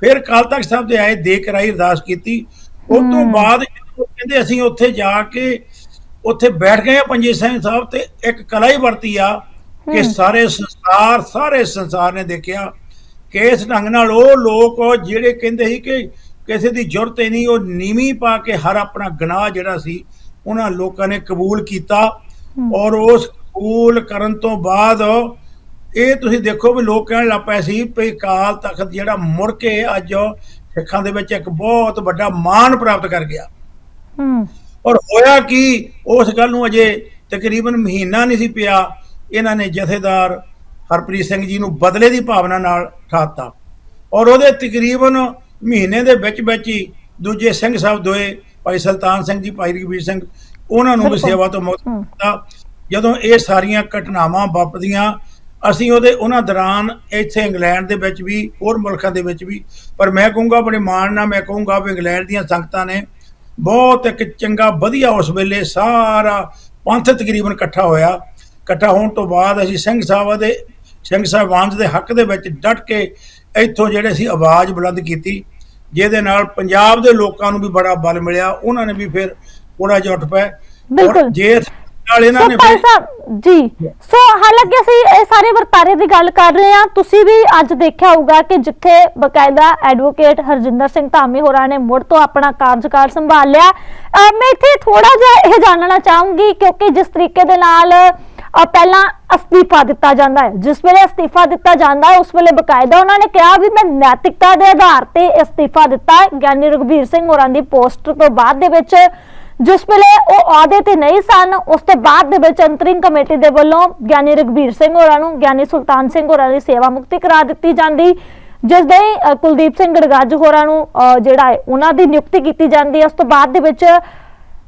ਫਿਰ ਕਾਲ ਤਖਤ ਸਾਹਿਬ ਦੇ ਆਏ ਦੇਖ ਕਰਾਈ ਅਰਦਾਸ ਕੀਤੀ। ਉਸ ਤੋਂ ਬਾਅਦ ਕਹਿੰਦੇ ਅਸੀਂ ਉੱਥੇ ਜਾ ਕੇ ਉੱਥੇ ਬੈਠ ਗਏ ਆ ਪੰਜੇ ਸਿੰਘ ਸਾਹਿਬ ਤੇ ਇੱਕ ਕਲਾ ਹੀ ਵਰਤੀ ਆ ਕਿ ਸਾਰੇ ਸੰਸਾਰ ਸਾਰੇ ਸੰਸਾਰ ਨੇ ਦੇਖਿਆ ਕਿ ਇਸ ਢੰਗ ਨਾਲ ਉਹ ਲੋਕ ਜਿਹੜੇ ਕਹਿੰਦੇ ਸੀ ਕਿ ਕਿਸੇ ਦੀ ਜ਼ਰੂਰਤ ਹੀ ਨਹੀਂ ਉਹ ਨੀਵੀਂ ਪਾ ਕੇ ਹਰ ਆਪਣਾ ਗੁਨਾਹ ਜਿਹੜਾ ਸੀ ਉਹਨਾਂ ਲੋਕਾਂ ਨੇ ਕਬੂਲ ਕੀਤਾ ਔਰ ਉਸ ਕਬੂਲ ਕਰਨ ਤੋਂ ਬਾਅਦ ਇਹ ਤੁਸੀਂ ਦੇਖੋ ਵੀ ਲੋਕ ਕਹਿਣ ਲੱਗ ਪਏ ਸੀ ਵੀ ਕਾਲ ਤਖਤ ਜਿਹੜਾ ਮੁੜ ਕੇ ਅੱਜ ਸਿੱਖਾਂ ਦੇ ਵਿੱਚ ਇੱਕ ਬਹੁਤ ਵੱਡਾ ਮਾਣ ਪ੍ਰਾਪਤ ਕਰ ਗਿਆ।
ਹੂੰ।
ਔਰ ਹੋਇਆ ਕੀ ਉਸ ਗੱਲ ਨੂੰ ਅਜੇ ਤਕਰੀਬਨ ਮਹੀਨਾ ਨਹੀਂ ਸੀ ਪਿਆ ਇਹਨਾਂ ਨੇ ਜਥੇਦਾਰ ਹਰਪ੍ਰੀਤ ਸਿੰਘ ਜੀ ਨੂੰ ਬਦਲੇ ਦੀ ਭਾਵਨਾ ਨਾਲ ਠਾਤਾ। ਔਰ ਉਹਦੇ ਤਕਰੀਬਨ ਮਹੀਨੇ ਦੇ ਵਿੱਚ ਵਿੱਚ ਹੀ ਦੂਜੇ ਸਿੰਘ ਸਾਹਿਬ ਦੋਏ ਭਾਈ ਸੁਲਤਾਨ ਸਿੰਘ ਜੀ ਭਾਈ ਰਘਬੀਰ ਸਿੰਘ ਉਹਨਾਂ ਨੂੰ ਵੀ। ਸੇਵਾ ਤੋਂ ਮੁਕਤ। ਕੀਤਾ ਜਦੋਂ ਇਹ ਸਾਰੀਆਂ ਘਟਨਾਵਾਂ ਵਾਪਰਦੀਆਂ ਅਸੀਂ ਉਹਦੇ ਉਹਨਾਂ ਦੌਰਾਨ ਇੱਥੇ ਇੰਗਲੈਂਡ ਦੇ ਵਿੱਚ ਵੀ ਹੋਰ ਮੁਲਕਾਂ ਦੇ ਵਿੱਚ ਵੀ ਪਰ ਮੈਂ ਕਹੂੰਗਾ ਬੜੇ ਮਾਣ ਨਾਲ ਮੈਂ ਕਹੂੰਗਾ ਵੀ ਇੰਗਲੈਂਡ ਦੀਆਂ ਸੰਗਤਾਂ ਨੇ ਬਹੁਤ ਇੱਕ ਚੰਗਾ ਵਧੀਆ ਉਸ ਵੇਲੇ ਸਾਰਾ ਪੰਥ ਤਕਰੀਬਨ ਇਕੱਠਾ ਹੋਇਆ ਇਕੱਠਾ ਹੋਣ ਤੋਂ ਬਾਅਦ ਅਸੀਂ ਸਿੰਘ ਸਾਹਿਬਾਂ ਦੇ ਸਿੰਘ ਸਾਹਿਬਾਨ ਦੇ ਹੱਕ ਦੇ ਵਿੱਚ ਡਟ ਕੇ ਇੱਥੋਂ ਜਿਹੜੇ ਅਸੀਂ ਆਵਾਜ਼ ਬੁਲੰਦ ਕੀਤੀ ਜਿਹਦੇ ਨਾਲ ਪੰਜਾਬ ਦੇ ਲੋਕਾਂ ਨੂੰ ਵੀ ਬੜਾ ਬਲ ਮਿਲਿਆ ਉਹਨਾਂ ਨੇ ਵੀ ਫਿਰ ਥੋੜਾ ਜਿਹਾ ਉੱਠ ਪਏ।
ਬਿਲਕੁਲ।
ਔਰ ਜੇ ਨਾਲ ਇਹਨਾਂ ਨੇ
ਭਾਈ ਸਾਹਿਬ ਜੀ ਸੋ ਹਾਲਾਂਕਿ ਅਸੀਂ ਇਹ ਸਾਰੇ ਵਰਤਾਰੇ ਦੀ ਗੱਲ ਕਰ ਰਹੇ ਹਾਂ। ਤੁਸੀਂ ਵੀ ਅੱਜ ਦੇਖਿਆ ਹੋਊਗਾ ਕਿ ਜਿੱਥੇ ਬਕਾਇਦਾ ਐਡਵੋਕੇਟ ਹਰਜਿੰਦਰ ਸਿੰਘ ਧਾਮੀ ਹੋਰਾਂ ਨੇ ਮੁੜ ਤੋਂ ਆਪਣਾ ਕਾਰਜਕਾਲ ਸੰਭਾਲ ਲਿਆ ਮੈਂ ਇੱਥੇ ਥੋੜਾ ਜਿਹਾ ਇਹ ਜਾਣਨਾ ਚਾਹੂੰਗੀ ਕਿਉਂਕਿ ਜਿਸ ਤਰੀਕੇ ਦੇ ਨਾਲ ਪਹਿਲਾਂ ਅਸਤੀਫਾ ਦਿੱਤਾ ਜਾਂਦਾ ਹੈ। ਜਿਸ ਵੇਲੇ ਅਸਤੀਫਾ ਦਿੱਤਾ ਜਾਂਦਾ ਹੈ, ਉਸ ਵੇਲੇ ਬਕਾਇਦਾ ਉਹਨਾਂ ਨੇ ਕਿਹਾ ਵੀ ਮੈਂ ਨੈਤਿਕਤਾ ਦੇ ਆਧਾਰ ਤੇ ਅਸਤੀਫਾ ਦਿੱਤਾ ਗਿਆਨੀ ਰਘਬੀਰ ਸਿੰਘ ਹੋਰਾਂ ਦੀ ਪੋਸਟ ਤੋਂ ਬਾਅਦ ਦੇ ਵਿੱਚ ਜਿਸ ਵੇਲੇ ਉਹ ਅਹੁਦੇ ਤੇ ਨਹੀਂ ਸਨ, ਉਸ ਤੋਂ ਬਾਅਦ ਦੇ ਵਿੱਚ ਅੰਤਰਿੰਗ ਕਮੇਟੀ ਦੇ ਵੱਲੋਂ ਗਿਆਨੀ ਰਘਬੀਰ ਸਿੰਘ ਹੋਰਾਂ ਨੂੰ ਗਿਆਨੀ ਸੁਲਤਾਨ ਸਿੰਘ ਹੋਰਾਂ ਦੀ ਸੇਵਾ ਮੁਕਤੀ ਕਰਾ ਦਿੱਤੀ ਜਾਂਦੀ। ਜਿਸ ਦੇ ਕੁਲਦੀਪ ਸਿੰਘ ਗੜਗੱਜ ਹੋਰਾਂ ਨੂੰ ਜਿਹੜਾ ਹੈ, ਉਹਨਾਂ ਦੀ ਨਿਯੁਕਤੀ ਕੀਤੀ ਜਾਂਦੀ ਹੈ। ਉਸ ਤੋਂ ਬਾਅਦ ਦੇ ਵਿੱਚ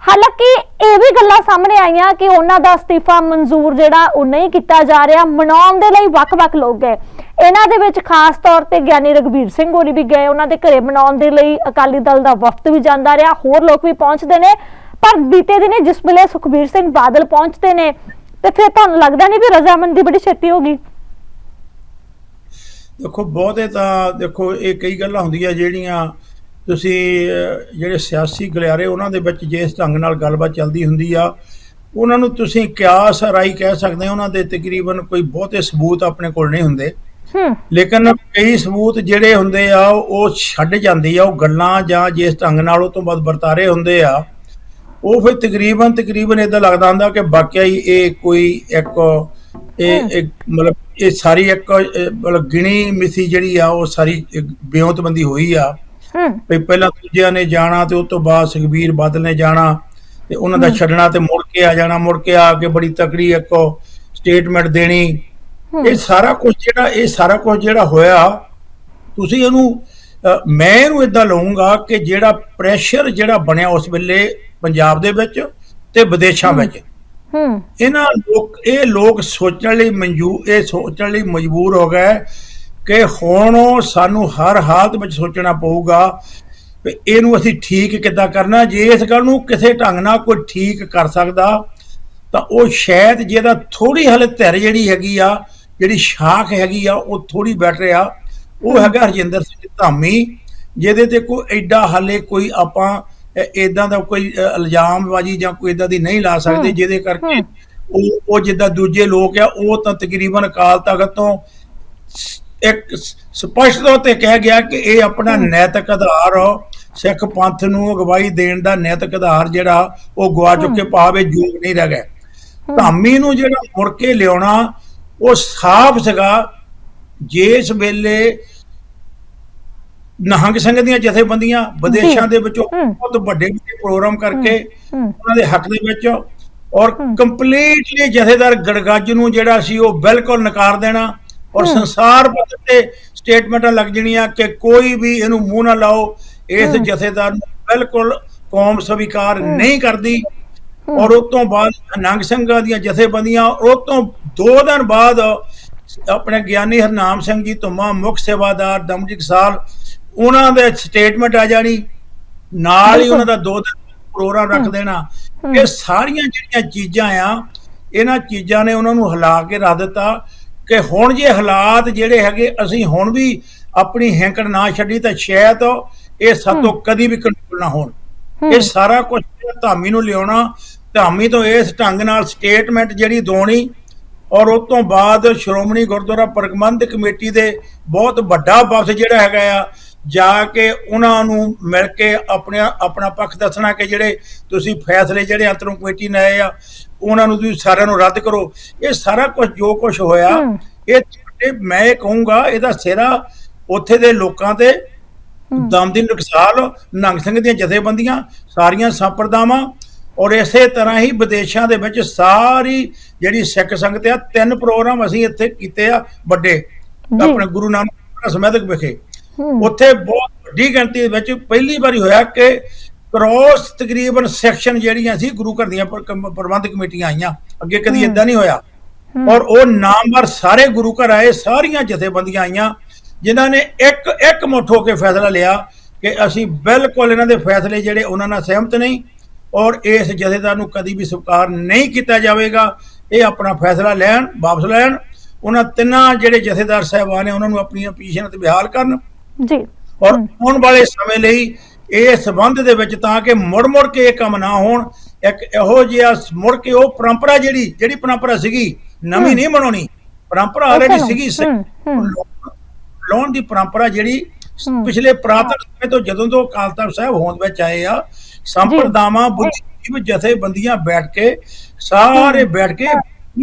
ਹਾਲਾਂਕਿ ਇਹ ਵੀ ਗੱਲਾਂ ਸਾਹਮਣੇ ਆਈਆਂ ਕਿ ਉਹਨਾਂ ਦਾ ਅਸਤੀਫਾ ਮਨਜ਼ੂਰ ਜਿਹੜਾ ਉਹ ਨਹੀਂ ਕੀਤਾ ਜਾ ਰਿਹਾ, ਮਨਾਉਣ ਦੇ ਲਈ ਵੱਖ-ਵੱਖ ਲੋਕ ਗਏ। ਇਹਨਾਂ ਦੇ ਵਿੱਚ ਖਾਸ ਤੌਰ ਤੇ ਗਿਆਨੀ ਰਘਬੀਰ ਸਿੰਘ ਹੋਰੀ ਵੀ ਗਏ। ਉਹਨਾਂ ਦੇ ਘਰੇ ਮਨਾਉਣ ਦੇ ਲਈ ਅਕਾਲੀ ਦਲ ਦਾ ਵਫਦ ਵੀ ਜਾਂਦਾ ਰਿਹਾ, ਹੋਰ ਲੋਕ ਵੀ ਪਹੁੰਚਦੇ ਨੇ। ਪਰ ਬੀਤੇ ਦਿਨੇ ਜਿਸ ਵੇਲੇ ਸੁਖਬੀਰ ਸਿੰਘ ਬਾਦਲ ਪਹੁੰਚਦੇ ਨੇ, ਤੇ ਫਿਰ ਤੁਹਾਨੂੰ ਲੱਗਦਾ ਨਹੀਂ ਵੀ ਰਜ਼ਾਮੰਦੀ ਬੜੀ ਛੇਤੀ ਹੋ ਗਈ?
ਦੇਖੋ, ਬਹੁਤੇ ਤਾਂ ਦੇਖੋ, ਇਹ ਕਈ ਗੱਲਾਂ ਹੁੰਦੀਆਂ ਜਿਹੜੀਆਂ ਤੁਸੀਂ ਜਿਹੜੇ ਸਿਆਸੀ ਗਲਿਆਰੇ ਉਹਨਾਂ ਦੇ ਵਿੱਚ ਜੇ ਇਸ ਢੰਗ ਨਾਲ ਗੱਲਬਾਤ ਚੱਲਦੀ ਹੁੰਦੀ ਆ ਉਹਨਾਂ ਨੂੰ ਤੁਸੀਂ ਕਿਆਸ ਰਾਈ ਕਹਿ ਸਕਦੇ ਹੋ ਉਹਨਾਂ ਦੇ ਤਕਰੀਬਨ ਕੋਈ ਬਹੁਤੇ ਸਬੂਤ ਆਪਣੇ ਕੋਲ ਨਹੀਂ ਹੁੰਦੇ।
ਹੂੰ।
ਲੇਕਿਨ ਕਈ ਸਬੂਤ ਜਿਹੜੇ ਹੁੰਦੇ ਆ ਉਹ ਛੱਡ ਜਾਂਦੀ ਆ ਉਹ ਗੱਲਾਂ ਜਾਂ ਜਿਸ ਢੰਗ ਨਾਲ ਉਹ ਤੋਂ ਬਾਅਦ ਵਰਤਾਰੇ ਹੁੰਦੇ ਆ ਉਹ ਫਿਰ ਤਕਰੀਬਨ ਤਕਰੀਬਨ ਇਦਾਂ ਲੱਗਦਾ ਹੁੰਦਾ ਕਿ ਵਾਕਿਆ ਹੀ ਇਹ ਕੋਈ ਇੱਕ ਇਹ ਇੱਕ ਮਤਲਬ ਇਹ ਸਾਰੀ ਇੱਕ ਮਤਲਬ ਗਿਣੀ ਮਿਸੀ ਜਿਹੜੀ ਆ ਉਹ ਸਾਰੀ ਬਿਉਂਤਬੰਦੀ ਹੋਈ ਆ।
ਹੂੰ।
ਵੀ ਪਹਿਲਾਂ ਦੂਜਿਆਂ ਨੇ ਜਾਣਾ ਤੇ ਉਸ ਤੋਂ ਬਾਅਦ ਸੁਖਬੀਰ ਬਾਦਲ ਨੇ ਜਾਣਾ ਤੇ ਉਹਨਾਂ ਦਾ ਛੱਡਣਾ ਤੇ ਮੁੜ ਕੇ ਆ ਜਾਣਾ ਮੁੜ ਕੇ ਆ ਕੇ ਬੜੀ ਤਕੜੀ ਇੱਕ ਸਟੇਟਮੈਂਟ ਦੇਣੀ। ਇਹ ਸਾਰਾ ਕੁਝ ਜਿਹੜਾ ਇਹ ਸਾਰਾ ਕੁਝ ਜਿਹੜਾ ਹੋਇਆ ਤੁਸੀਂ ਇਹਨੂੰ ਮੈਂ ਇਹਨੂੰ ਇਦਾਂ ਲਵਾਂਗਾ ਕਿ ਜਿਹੜਾ ਪ੍ਰੈਸ਼ਰ ਜਿਹੜਾ ਬਣਿਆ ਉਸ ਵੇਲੇ ਪੰਜਾਬ ਦੇ ਵਿੱਚ ਤੇ ਵਿਦੇਸ਼ਾਂ ਵਿੱਚ।
ਹੂੰ।
ਇਹਨਾਂ ਲੋਕ ਇਹ ਲੋਕ ਸੋਚਣ ਲਈ ਮਨਜੂਰ ਇਹ ਸੋਚਣ ਲਈ ਮਜਬੂਰ ਹੋ ਗਏ ਕਿ ਹੁਣ ਸਾਨੂੰ ਹਰ ਹਾਲਤ ਵਿੱਚ ਸੋਚਣਾ ਪਊਗਾ ਵੀ ਇਹਨੂੰ ਅਸੀਂ ਠੀਕ ਕਿੱਦਾਂ ਕਰਨਾ ਜੇ ਇਸ ਗੱਲ ਨੂੰ ਕਿਸੇ ਢੰਗ ਨਾਲ ਕੋਈ ਠੀਕ ਕਰ ਸਕਦਾ ਤਾਂ ਉਹ ਸ਼ਾਇਦ ਜਿਹਦਾ ਥੋੜੀ ਹਲੇ ਧਿਰ ਜਿਹੜੀ ਹੈਗੀ ਆ ਜਿਹੜੀ ਸ਼ਾਖ ਹੈਗੀ ਆ ਉਹ ਥੋੜੀ ਬੈਟਰ ਆ ਉਹ ਹੈਗਾ ਹਰਜਿੰਦਰ ਸਿੰਘ ਧਾਮੀ ਜਿਹਦੇ ਤੇ ਕੋਈ ਐਡਾ ਹਲੇ ਕੋਈ ਆਪਾਂ ਇਦਾਂ ਦਾ ਕੋਈ ਇਲਜ਼ਾਮਬਾਜ਼ੀ ਜਾਂ ਕੋਈ ਇਦਾਂ ਦੀ ਨਹੀਂ ਲਾ ਸਕਦੇ ਜਿਹਦੇ ਕਰਕੇ। ਉਹ ਉਹ ਜਿੱਦਾਂ ਦੂਜੇ ਲੋਕ ਆ ਉਹ ਤਾਂ ਤਕਰੀਬਨ ਅਕਾਲ ਤਖਤ ਤੋਂ ਇੱਕ ਸਪਸ਼ਟ ਤੌਰ ਤੇ ਕਹਿ ਗਿਆ ਕਿ ਇਹ ਆਪਣਾ ਨੈਤਿਕ ਆਧਾਰ ਸਿੱਖ ਪੰਥ ਨੂੰ ਅਗਵਾਈ ਦੇਣ ਦਾ ਨੈਤਿਕ ਆਧਾਰ ਜਿਹੜਾ ਉਹ ਗਵਾ ਚੁੱਕੇ ਭਾਵੇਂ ਯੋਗ ਨਹੀਂ ਰਹਿ ਗਏ ਧਾਮੀ ਨੂੰ ਜਿਹੜਾ ਮੁੜ ਕੇ ਲਿਆਉਣਾ ਉਹ ਸਾਫ਼ ਸੀਗਾ। ਜਿਸ ਵੇਲੇ ਨਹੰਗ ਸਿੰਘ ਦੀਆਂ ਜਥੇਬੰਦੀਆਂ ਵਿਦੇਸ਼ਾਂ ਦੇ ਵਿੱਚੋਂ। ਬਹੁਤ ਵੱਡੇ ਵੱਡੇ ਪ੍ਰੋਗਰਾਮ ਕਰਕੇ ਉਹਨਾਂ ਦੇ ਹੱਕ ਦੇ ਵਿੱਚ ਔਰ ਕੰਪਲੀਟਲੀ ਜਥੇਦਾਰ ਗੜਗੱਜ ਨੂੰ ਜਿਹੜਾ ਸੀ ਉਹ ਬਿਲਕੁਲ ਨਕਾਰ ਦੇਣਾ। ਔਰ ਸੰਸਾਰ ਪੱਧਰ ਤੇ ਸਟੇਟਮੈਂਟਾਂ ਲੱਗ ਜਣੀਆਂ ਕਿ ਕੋਈ ਵੀ ਇਹਨੂੰ ਮੂੰਹ ਨਾ ਲਾਓ ਇਸ ਜਥੇਦਾਰ ਨੂੰ ਬਿਲਕੁਲ ਕੌਮ ਸਵੀਕਾਰ ਨਹੀਂ ਕਰਦੀ। ਔਰ ਉਸ ਤੋਂ ਬਾਅਦ ਨੰਗ ਸਿੰਘਾਂ ਦੀਆਂ ਜਥੇਬੰਦੀਆਂ ਉਹ ਤੋਂ ਦੋ ਦਿਨ ਬਾਅਦ ਆਪਣੇ ਗਿਆਨੀ ਹਰਨਾਮ ਸਿੰਘ ਜੀ ਧੁੰਮਾ ਮੁੱਖ ਸੇਵਾਦਾਰ ਦਮਜਿਕ ਸਾਲ ਉਹਨਾਂ ਦੇ ਸਟੇਟਮੈਂਟ ਆ ਜਾਣੀ। ਨਾਲ ਹੀ ਉਹਨਾਂ ਦਾ ਦੋ ਦਿਨ ਪ੍ਰੋਗਰਾਮ ਰੱਖ ਦੇਣਾ। ਇਹ ਸਾਰੀਆਂ ਜਿਹੜੀਆਂ ਚੀਜ਼ਾਂ ਆ ਇਹਨਾਂ ਚੀਜ਼ਾਂ ਨੇ ਉਹਨਾਂ ਨੂੰ ਹਿਲਾ ਕੇ ਰੱਖ ਦਿੱਤਾ। ਕਿ ਹੁਣ ਜੇ ਹਾਲਾਤ ਜਿਹੜੇ ਹੈਗੇ ਅਸੀਂ ਹੁਣ ਵੀ ਆਪਣੀ ਹੈਂਕੜ ਨਾ ਛੱਡੀ ਤਾਂ ਸ਼ਾਇਦ ਇਹ ਸਾਤੋਂ ਕਦੀ ਵੀ ਕੰਟਰੋਲ ਨਾ ਹੋਣ। ਇਹ ਸਾਰਾ ਕੁਝ ਧਾਮੀ ਨੂੰ ਲਿਆਉਣਾ ਧਾਮੀ ਤੋਂ ਇਸ ਢੰਗ ਨਾਲ ਸਟੇਟਮੈਂਟ ਜਿਹੜੀ ਦੋਣੀ ਔਰ ਉਸ ਤੋਂ ਬਾਅਦ ਸ਼੍ਰੋਮਣੀ ਗੁਰਦੁਆਰਾ ਪ੍ਰਬੰਧਕ ਕਮੇਟੀ ਦੇ ਬਹੁਤ ਵੱਡਾ ਵਫਦ ਜਿਹੜਾ ਹੈਗਾ ਆ ਜਾ ਕੇ ਉਹਨਾਂ ਨੂੰ ਮਿਲ ਕੇ ਆਪਣੇ ਆਪਣਾ ਪੱਖ ਦੱਸਣਾ ਕਿ ਜਿਹੜੇ ਤੁਸੀਂ ਫੈਸਲੇ ਜਿਹੜੇ ਅੰਤਰੋਂ ਕਮੇਟੀ ਨੇ ਆਏ ਆ ਉਹਨਾਂ ਨੂੰ ਤੁਸੀਂ ਸਾਰਿਆਂ ਨੂੰ ਰੱਦ ਕਰੋ ਇਹ ਸਾਰਾ ਕੁਝ ਜੋ ਕੁਝ ਹੋਇਆ। ਇਹ ਮੈਂ ਇਹ ਕਹੂੰਗਾ ਇਹਦਾ ਸਿਰਾ ਉੱਥੇ ਦੇ ਲੋਕਾਂ ਤੇ ਦਮਦੀ ਨੁਕਸਾਲ ਨੰਗ ਸਿੰਘ ਦੀਆਂ ਜਥੇਬੰਦੀਆਂ ਸਾਰੀਆਂ ਸੰਪਰਦਾਵਾਂ ਔਰ ਇਸੇ ਤਰ੍ਹਾਂ ਹੀ ਵਿਦੇਸ਼ਾਂ ਦੇ ਵਿੱਚ ਸਾਰੀ ਜਿਹੜੀ ਸਿੱਖ ਸੰਗਤ ਆ ਤਿੰਨ ਪ੍ਰੋਗਰਾਮ ਅਸੀਂ ਇੱਥੇ ਕੀਤੇ ਆ ਵੱਡੇ। ਆਪਣੇ ਗੁਰੂ ਨਾਨਕ ਸਮੇਧਕ ਵਿਖੇ ਉੱਥੇ ਬਹੁਤ ਵੱਡੀ ਗਿਣਤੀ ਦੇ ਵਿੱਚ ਪਹਿਲੀ ਵਾਰੀ ਹੋਇਆ ਕਿ ਕ੍ਰੋਸ ਤਕਰੀਬਨ ਸੈਕਸ਼ਨ ਜਿਹੜੀਆਂ ਸੀ ਗੁਰੂ ਘਰ ਦੀਆਂ ਪ੍ਰਬੰਧਕ ਕਮੇਟੀਆਂ ਆਈਆਂ। ਅੱਗੇ ਕਦੀ ਇਦਾਂ ਨਹੀਂ ਹੋਇਆ। ਔਰ ਉਹ ਨਾਮਵਰ ਸਾਰੇ ਗੁਰੂ ਘਰ ਆਏ ਸਾਰੀਆਂ ਜਥੇਬੰਦੀਆਂ ਆਈਆਂ ਜਿਨ੍ਹਾਂ ਨੇ ਇੱਕ ਇੱਕ ਮੁੱਠ ਹੋ ਕੇ ਫੈਸਲਾ ਲਿਆ ਕਿ ਅਸੀਂ ਬਿਲਕੁਲ ਇਹਨਾਂ ਦੇ ਫੈਸਲੇ ਜਿਹੜੇ ਉਹਨਾਂ ਨਾਲ ਸਹਿਮਤ ਨਹੀਂ ਔਰ ਇਸ ਜਥੇਦਾਰ ਨੂੰ ਕਦੀ ਵੀ ਸਵੀਕਾਰ ਨਹੀਂ ਕੀਤਾ ਜਾਵੇਗਾ। ਇਹ ਆਪਣਾ ਫੈਸਲਾ ਲੈਣ ਵਾਪਸ ਲੈਣ। ਉਹਨਾਂ ਤਿੰਨਾਂ ਜਿਹੜੇ ਜਥੇਦਾਰ ਸਾਹਿਬਾਨ ਨੇ ਉਹਨਾਂ ਨੂੰ ਆਪਣੀਆਂ ਪੋਜੀਸ਼ਨਾਂ ਤੇ ਬਹਾਲ ਕਰਨ।
ਜੀ।
ਔਰ ਆਉਣ ਵਾਲੇ ਸਮੇਂ ਲਈ ਇਹ ਸਬੰਧ ਦੇ ਵਿੱਚ ਤਾਂ ਕਿ ਮੁੜ ਮੁੜ ਕੇ ਇਹ ਕੰਮ ਨਾ ਹੋਣ ਇੱਕ ਇਹੋ ਜਿਹਾ ਮੁੜ ਕੇ ਉਹ ਪਰੰਪਰਾ ਜਿਹੜੀ ਜਿਹੜੀ ਪਰੰਪਰਾ ਸੀਗੀ ਨਵੀਂ ਨਹੀਂ ਬਣਾਉਣੀ ਪਰੰਪਰਾ ਆਲਰੇਡੀ ਸੀਗੀ। ਲਾਉਣ ਦੀ ਪਰੰਪਰਾ ਜਿਹੜੀ। ਪਿਛਲੇ ਪ੍ਰਾਤਨ ਸਮੇਂ ਤੋਂ ਜਦੋਂ ਤੋਂ ਅਕਾਲ ਤਖਤ ਸਾਹਿਬ ਹੋਂਦ ਵਿੱਚ ਆਏ ਆ ਸੰਪਰਦਾਵਾਂ ਬੁੱਧੀਜੀਵ ਜਥੇਬੰਦੀਆਂ ਬੈਠ ਕੇ ਸਾਰੇ ਬੈਠ ਕੇ